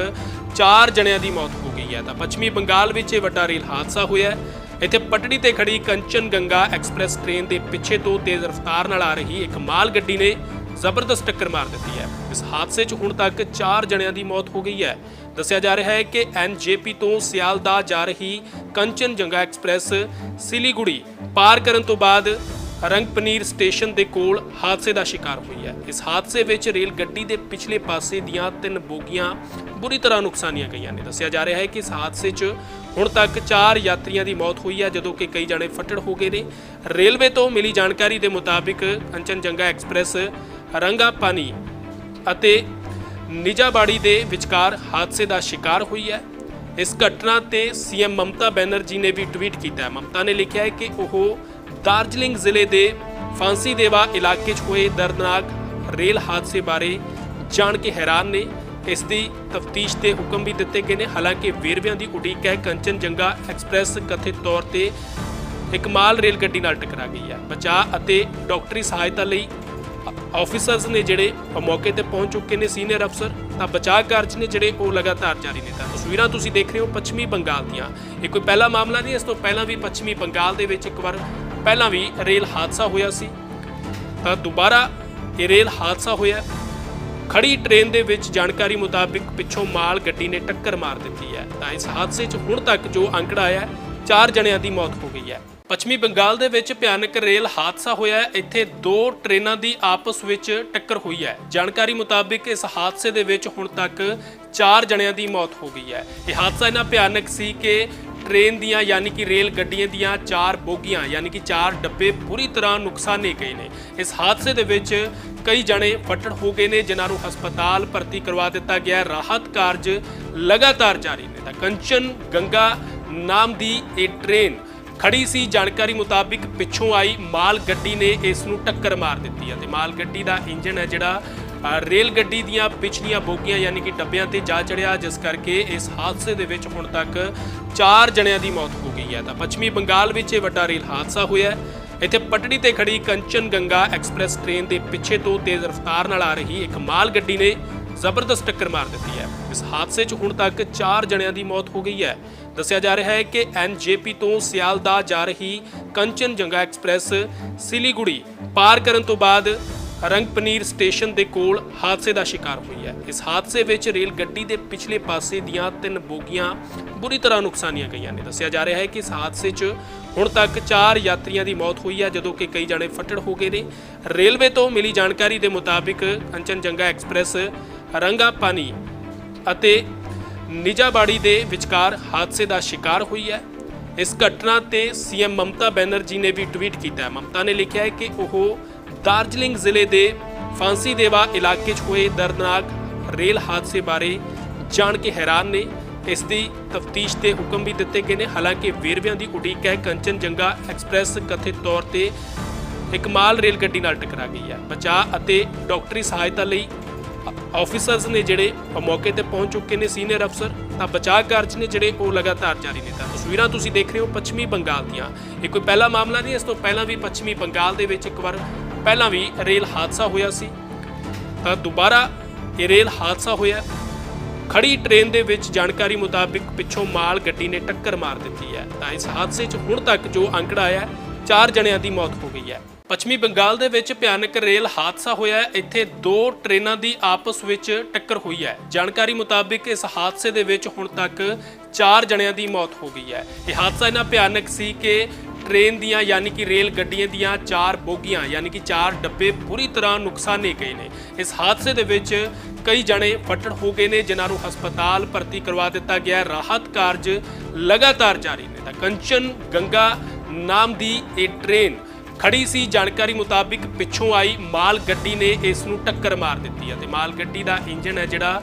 4 ਜਣਿਆਂ ਦੀ ਮੌਤ ਹੋ ਗਈ ਹੈ। ਤਾਂ ਪੱਛਮੀ ਬੰਗਾਲ ਵਿੱਚ ਇਹ ਵੱਡਾ ਰੇਲ ਹਾਦਸਾ ਹੋਇਆ ਹੈ। ਇੱਥੇ ਪਟੜੀ ਤੇ ਖੜੀ ਕੰਚਨ ਗੰਗਾ ਐਕਸਪ੍ਰੈਸ ਟ੍ਰੇਨ ਦੇ ਪਿੱਛੇ ਤੋਂ ਤੇਜ਼ ਰਫ਼ਤਾਰ ਨਾਲ ਆ ਰਹੀ ਇੱਕ ਮਾਲ ਗੱਡੀ ਨੇ ਜ਼ਬਰਦਸਤ ਟੱਕਰ ਮਾਰ ਦਿੱਤੀ ਹੈ। ਇਸ ਹਾਦਸੇ 'ਚ ਹੁਣ ਤੱਕ 4 ਜਣਿਆਂ ਦੀ ਮੌਤ ਹੋ ਗਈ ਹੈ। ਦੱਸਿਆ ਜਾ ਰਿਹਾ ਹੈ ਕਿ ਐਨਜੇਪੀ ਤੋਂ ਸਿਆਲਦਾ ਜਾ ਰਹੀ ਕੰਚਨ ਜੰਗਾ ਐਕਸਪ੍ਰੈਸ ਸਿਲੀਗੁੜੀ ਪਾਰ ਕਰਨ ਤੋਂ ਬਾਅਦ ਰੰਗਪਨੀਰ ਸਟੇਸ਼ਨ ਦੇ ਕੋਲ ਹਾਦਸੇ ਦਾ ਸ਼ਿਕਾਰ ਹੋਈ ਹੈ। ਇਸ ਹਾਦਸੇ ਵਿੱਚ ਰੇਲ ਗੱਡੀ ਦੇ ਪਿਛਲੇ ਪਾਸੇ ਦੀਆਂ ਤਿੰਨ ਬੋਗੀਆਂ ਬੁਰੀ ਤਰ੍ਹਾਂ ਨੁਕਸਾਨੀਆਂ ਗਈਆਂ ਨੇ। ਦੱਸਿਆ ਜਾ ਰਿਹਾ ਹੈ ਕਿ ਇਸ ਹਾਦਸੇ 'ਚ ਹੁਣ ਤੱਕ 4 ਯਾਤਰੀਆਂ ਦੀ ਮੌਤ ਹੋਈ ਹੈ, ਜਦੋਂ ਕਿ ਕਈ ਜਾਣੇ ਫੱਟੜ ਹੋ ਗਏ ਨੇ। ਰੇਲਵੇ ਤੋਂ ਮਿਲੀ ਜਾਣਕਾਰੀ ਦੇ ਮੁਤਾਬਿਕ ਕੰਚਨਜੰਗਾ ਐਕਸਪ੍ਰੈਸ ਰੰਗਾਪਾਨੀ ਅਤੇ ਨਿਜਾਬਾੜੀ ਦੇ ਵਿਚਕਾਰ ਹਾਦਸੇ ਦਾ ਸ਼ਿਕਾਰ ਹੋਈ ਹੈ। ਇਸ ਘਟਨਾ ਤੇ ਸੀਐਮ ਮਮਤਾ ਬੈਨਰਜੀ ਨੇ ਵੀ ਟਵੀਟ ਕੀਤਾ ਹੈ। ਮਮਤਾ ਨੇ ਲਿਖਿਆ ਹੈ ਕਿ ਉਹ ਦਾਰਜਲਿੰਗ ਜ਼ਿਲ੍ਹੇ ਦੇ ਫਾਂਸੀ ਦੇਵਾ ਇਲਾਕੇ 'ਚ ਹੋਏ ਦਰਦਨਾਕ ਰੇਲ ਹਾਦਸੇ ਬਾਰੇ ਜਾਣ ਕੇ ਹੈਰਾਨ ਨੇ। ਇਸ ਦੀ ਤਫਤੀਸ਼ ਦੇ ਹੁਕਮ ਵੀ ਦਿੱਤੇ ਗਏ ਨੇ। ਹਾਲਾਂਕਿ ਵੇਰਵਿਆਂ ਦੀ ਉਡੀਕ ਹੈ। ਕੰਚਨਜੰਗਾ ਐਕਸਪ੍ਰੈਸ ਕਥਿਤ ਤੌਰ ਤੇ ਇੱਕ ਮਾਲ ਰੇਲ ਗੱਡੀ ਨਾਲ ਟਕਰਾ ਗਈ ਹੈ। ਬਚਾਅ ਅਤੇ ਡਾਕਟਰੀ ਸਹਾਇਤਾ ਲਈ ਆਫੀਸਰਸ ਨੇ ਜਿਹੜੇ ਉਹ ਮੌਕੇ ਤੇ ਪਹੁੰਚ ਚੁੱਕੇ ਨੇ ਸੀਨੀਅਰ ਅਫਸਰ ਤਾਂ ਬਚਾਅ ਕਾਰਜ ਨੇ ਜਿਹੜੇ ਉਹ ਲਗਾਤਾਰ ਜਾਰੀ ਨੇ। ਤਾਂ ਤਸਵੀਰਾਂ ਤੁਸੀਂ ਦੇਖ ਰਹੇ ਹੋ ਪੱਛਮੀ ਬੰਗਾਲ ਦੀਆਂ। ਇਹ ਕੋਈ ਪਹਿਲਾ ਮਾਮਲਾ ਨਹੀਂ, ਇਸ ਤੋਂ ਪਹਿਲਾਂ ਵੀ ਪੱਛਮੀ ਬੰਗਾਲ ਦੇ ਵਿੱਚ ਇੱਕ ਵਾਰ ਪਹਿਲਾਂ ਵੀ ਰੇਲ ਹਾਦਸਾ ਹੋਇਆ ਸੀ। ਤਾਂ ਦੁਬਾਰਾ ਇਹ ਰੇਲ ਹਾਦਸਾ ਹੋਇਆ। ਹੈ। ਖੜੀ ਟ੍ਰੇਨ ਦੇ ਵਿੱਚ ਜਾਣਕਾਰੀ ਮੁਤਾਬਿਕ ਪਿੱਛੋਂ ਮਾਲ ਗੱਡੀ ਨੇ ਟੱਕਰ ਮਾਰ ਦਿੱਤੀ ਹੈ। ਤਾਂ ਇਸ ਹਾਦਸੇ 'ਚ ਹੁਣ ਤੱਕ ਜੋ ਅੰਕੜਾ ਆਇਆ, ਚਾਰ ਜਣਿਆਂ ਦੀ ਮੌਤ ਹੋ ਗਈ ਹੈ। ਪੱਛਮੀ ਬੰਗਾਲ ਦੇ ਵਿੱਚ ਭਿਆਨਕ ਰੇਲ ਹਾਦਸਾ ਹੋਇਆ ਹੈ। ਇੱਥੇ ਦੋ ਟ੍ਰੇਨਾਂ ਦੀ ਆਪਸ ਵਿੱਚ ਟੱਕਰ ਹੋਈ ਹੈ। ਜਾਣਕਾਰੀ ਮੁਤਾਬਿਕ ਇਸ ਹਾਦਸੇ ਦੇ ਵਿੱਚ ਹੁਣ ਤੱਕ ਚਾਰ ਜਣਿਆਂ ਦੀ ਮੌਤ ਹੋ ਗਈ ਹੈ। ਇਹ ਹਾਦਸਾ ਇੰਨਾ ਭਿਆਨਕ ਸੀ ਕਿ ਟ੍ਰੇਨ ਦੀਆਂ ਯਾਨੀ ਕਿ ਰੇਲ ਗੱਡੀਆਂ ਦੀਆਂ ਚਾਰ ਬੋਗੀਆਂ ਯਾਨੀ ਕਿ ਚਾਰ ਡੱਬੇ ਪੂਰੀ ਤਰ੍ਹਾਂ ਨੁਕਸਾਨੇ ਗਏ ਨੇ। ਇਸ ਹਾਦਸੇ ਦੇ ਵਿੱਚ ਕਈ ਜਣੇ ਫੱਟੜ ਹੋ ਗਏ ਨੇ, ਜਿਨ੍ਹਾਂ ਨੂੰ ਹਸਪਤਾਲ ਭਰਤੀ ਕਰਵਾ ਦਿੱਤਾ ਗਿਆ ਰਾਹਤ ਕਾਰਜ ਲਗਾਤਾਰ ਜਾਰੀ ਨੇ। ਤਾਂ ਕੰਚਨ ਗੰਗਾ ਨਾਮ ਦੀ ਇਹ ਟ੍ਰੇਨ ਖੜੀ ਸੀ। ਜਾਣਕਾਰੀ ਮੁਤਾਬਿਕ ਪਿੱਛੋਂ ਆਈ ਮਾਲ ਗੱਡੀ ਨੇ ਇਸ ਨੂੰ ਟੱਕਰ ਮਾਰ ਦਿੱਤੀ ਹੈ ਤੇ ਮਾਲ ਗੱਡੀ ਦਾ ਇੰਜਨ ਹੈ ਜਿਹੜਾ ਰੇਲ ਗੱਡੀ ਦੀਆਂ ਪਿਛਲੀਆਂ ਬੋਗੀਆਂ ਯਾਨੀ ਕਿ ਡੱਬਿਆਂ ਤੇ ਜਾ ਚੜਿਆ, ਜਿਸ ਕਰਕੇ ਇਸ ਹਾਦਸੇ ਦੇ ਵਿੱਚ ਹੁਣ ਤੱਕ 4 ਜਣਿਆਂ ਦੀ ਮੌਤ ਹੋ ਗਈ ਹੈ। ਤਾਂ ਪੱਛਮੀ ਬੰਗਾਲ ਵਿੱਚ ਇਹ ਵੱਡਾ ਰੇਲ ਹਾਦਸਾ ਹੋਇਆ ਇੱਥੇ ਪਟੜੀ ਤੇ ਖੜੀ ਕੰਚਨ ਗੰਗਾ ਐਕਸਪ੍ਰੈਸ ਟ੍ਰੇਨ ਦੇ ਪਿੱਛੇ ਤੋਂ ਤੇਜ਼ ਰਫ਼ਤਾਰ ਨਾਲ ਆ ਰਹੀ ਇੱਕ ਮਾਲ ਗੱਡੀ ਨੇ ਜ਼ਬਰਦਸਤ ਟੱਕਰ ਮਾਰ ਦਿੱਤੀ ਹੈ। ਇਸ ਹਾਦਸੇ 'ਚ ਹੁਣ ਤੱਕ 4 ਜਣਿਆਂ ਦੀ ਮੌਤ ਹੋ ਗਈ ਹੈ। ਦੱਸਿਆ ਜਾ ਰਿਹਾ ਹੈ ਕਿ ਐਨਜੇਪੀ ਤੋਂ ਸਿਆਲਦਾ ਜਾ ਰਹੀ ਕੰਚਨ ਜੰਗਾ ਐਕਸਪ੍ਰੈਸ ਸਿਲੀਗੁੜੀ ਪਾਰ ਕਰਨ ਤੋਂ ਬਾਅਦ ਰੰਗਪਨੀਰ ਸਟੇਸ਼ਨ ਦੇ ਕੋਲ ਹਾਦਸੇ ਦਾ ਸ਼ਿਕਾਰ ਹੋਈ ਹੈ। ਇਸ ਹਾਦਸੇ ਵਿੱਚ ਰੇਲ ਗੱਡੀ ਦੇ ਪਿਛਲੇ ਪਾਸੇ ਦੀਆਂ ਤਿੰਨ ਬੋਗੀਆਂ ਬੁਰੀ ਤਰ੍ਹਾਂ ਨੁਕਸਾਨੀਆਂ ਗਈਆਂ ਨੇ। ਦੱਸਿਆ ਜਾ ਰਿਹਾ ਹੈ ਕਿ ਇਸ ਹਾਦਸੇ 'ਚ ਹੁਣ ਤੱਕ 4 ਯਾਤਰੀਆਂ ਦੀ ਮੌਤ ਹੋਈ ਹੈ, ਜਦੋਂ ਕਿ ਕਈ ਜਾਣੇ ਫੱਟੜ ਹੋ ਗਏ ਨੇ। ਰੇਲਵੇ ਤੋਂ ਮਿਲੀ ਜਾਣਕਾਰੀ ਦੇ ਮੁਤਾਬਿਕ ਕੰਚਨਜੰਗਾ ਐਕਸਪ੍ਰੈਸ ਰੰਗਾਪਾਨੀ ਅਤੇ ਨਿਜਾਬਾੜੀ ਦੇ ਵਿਚਕਾਰ ਹਾਦਸੇ ਦਾ ਸ਼ਿਕਾਰ ਹੋਈ ਹੈ। ਇਸ ਘਟਨਾ ਤੇ ਸੀਐਮ ਮਮਤਾ ਬੈਨਰਜੀ ਨੇ ਵੀ ਟਵੀਟ ਕੀਤਾ ਹੈ। ਮਮਤਾ ਨੇ ਲਿਖਿਆ ਹੈ ਕਿ ਉਹ ਦਾਰਜਲਿੰਗ ਜ਼ਿਲ੍ਹੇ ਦੇ ਫਾਂਸੀ ਦੇਵਾ ਇਲਾਕੇ 'ਚ ਹੋਏ ਦਰਦਨਾਕ ਰੇਲ ਹਾਦਸੇ ਬਾਰੇ ਜਾਣ ਕੇ ਹੈਰਾਨ ਨੇ। ਇਸ ਦੀ ਤਫਤੀਸ਼ ਦੇ ਹੁਕਮ ਵੀ ਦਿੱਤੇ ਗਏ ਨੇ। ਹਾਲਾਂਕਿ ਵੇਰਵਿਆਂ ਦੀ ਉਡੀਕ ਹੈ। ਕੰਚਨਜੰਗਾ ਐਕਸਪ੍ਰੈਸ ਕਥਿਤ ਤੌਰ ਤੇ ਇੱਕ ਮਾਲ ਰੇਲ ਗੱਡੀ ਨਾਲ ਟਕਰਾ ਗਈ ਹੈ। ਬਚਾਅ ਅਤੇ ਡਾਕਟਰੀ ਸਹਾਇਤਾ ਲਈ ਆਫੀਸਰਸ ਨੇ ਜਿਹੜੇ ਉਹ ਮੌਕੇ ਤੇ ਪਹੁੰਚ ਚੁੱਕੇ ਨੇ ਸੀਨੀਅਰ ਅਫਸਰ ਤਾਂ ਬਚਾਅ ਕਾਰਜ ਨੇ ਜਿਹੜੇ ਉਹ ਲਗਾਤਾਰ ਜਾਰੀ ਨੇ। ਤਾਂ ਤਸਵੀਰਾਂ ਤੁਸੀਂ ਦੇਖ ਰਹੇ ਹੋ ਪੱਛਮੀ ਬੰਗਾਲ ਦੀਆਂ। ਇਹ ਕੋਈ ਪਹਿਲਾ ਮਾਮਲਾ ਨਹੀਂ, ਇਸ ਤੋਂ ਪਹਿਲਾਂ ਵੀ ਪੱਛਮੀ ਬੰਗਾਲ ਦੇ ਵਿੱਚ ਇੱਕ ਵਾਰ ਪਹਿਲਾਂ ਵੀ ਰੇਲ ਹਾਦਸਾ ਹੋਇਆ ਸੀ। ਤਾਂ ਦੁਬਾਰਾ ਇਹ ਰੇਲ ਹਾਦਸਾ ਹੋਇਆ। ਖੜੀ ਟ੍ਰੇਨ ਦੇ ਵਿੱਚ ਜਾਣਕਾਰੀ ਮੁਤਾਬਿਕ ਪਿੱਛੋਂ ਮਾਲ ਗੱਡੀ ਨੇ ਟੱਕਰ ਮਾਰ ਦਿੱਤੀ ਹੈ। ਤਾਂ ਇਸ ਹਾਦਸੇ 'ਚ ਹੁਣ ਤੱਕ ਜੋ ਅੰਕੜਾ ਆਇਆ, ਚਾਰ ਜਣਿਆਂ ਦੀ ਮੌਤ ਹੋ ਗਈ ਹੈ। ਪੱਛਮੀ ਬੰਗਾਲ ਦੇ ਵਿੱਚ ਭਿਆਨਕ ਰੇਲ ਹਾਦਸਾ ਹੋਇਆ ਹੈ। ਇੱਥੇ ਦੋ ਟ੍ਰੇਨਾਂ ਦੀ ਆਪਸ ਵਿੱਚ ਟੱਕਰ ਹੋਈ ਹੈ। ਜਾਣਕਾਰੀ ਮੁਤਾਬਿਕ ਇਸ ਹਾਦਸੇ ਦੇ ਵਿੱਚ ਹੁਣ ਤੱਕ ਚਾਰ ਜਣਿਆਂ ਦੀ ਮੌਤ ਹੋ ਗਈ ਹੈ। ਇਹ ਹਾਦਸਾ ਇੰਨਾ ਭਿਆਨਕ ਸੀ ਕਿ ਟ੍ਰੇਨ ਦੀਆਂ ਯਾਨੀ ਕਿ ਰੇਲ ਗੱਡੀਆਂ ਦੀਆਂ ਚਾਰ ਬੋਗੀਆਂ ਯਾਨੀ ਕਿ ਚਾਰ ਡੱਬੇ ਪੂਰੀ ਤਰ੍ਹਾਂ ਨੁਕਸਾਨੇ ਗਏ ਨੇ। ਇਸ ਹਾਦਸੇ ਦੇ ਵਿੱਚ ਕਈ ਜਣੇ ਫੱਟੜ ਹੋ ਗਏ ਨੇ, ਜਿਨ੍ਹਾਂ ਨੂੰ ਹਸਪਤਾਲ ਭਰਤੀ ਕਰਵਾ ਦਿੱਤਾ ਗਿਆ ਰਾਹਤ ਕਾਰਜ ਲਗਾਤਾਰ ਜਾਰੀ ਨੇ। ਤਾਂ ਕੰਚਨ ਗੰਗਾ ਨਾਮ ਦੀ ਇਹ ਟ੍ਰੇਨ ਖੜੀ ਸੀ। ਜਾਣਕਾਰੀ ਮੁਤਾਬਿਕ ਪਿੱਛੋਂ ਆਈ ਮਾਲ ਗੱਡੀ ਨੇ ਇਸ ਨੂੰ ਟੱਕਰ ਮਾਰ ਦਿੱਤੀ ਹੈ ਤੇ ਮਾਲ ਗੱਡੀ ਦਾ ਇੰਜਨ ਹੈ ਜਿਹੜਾ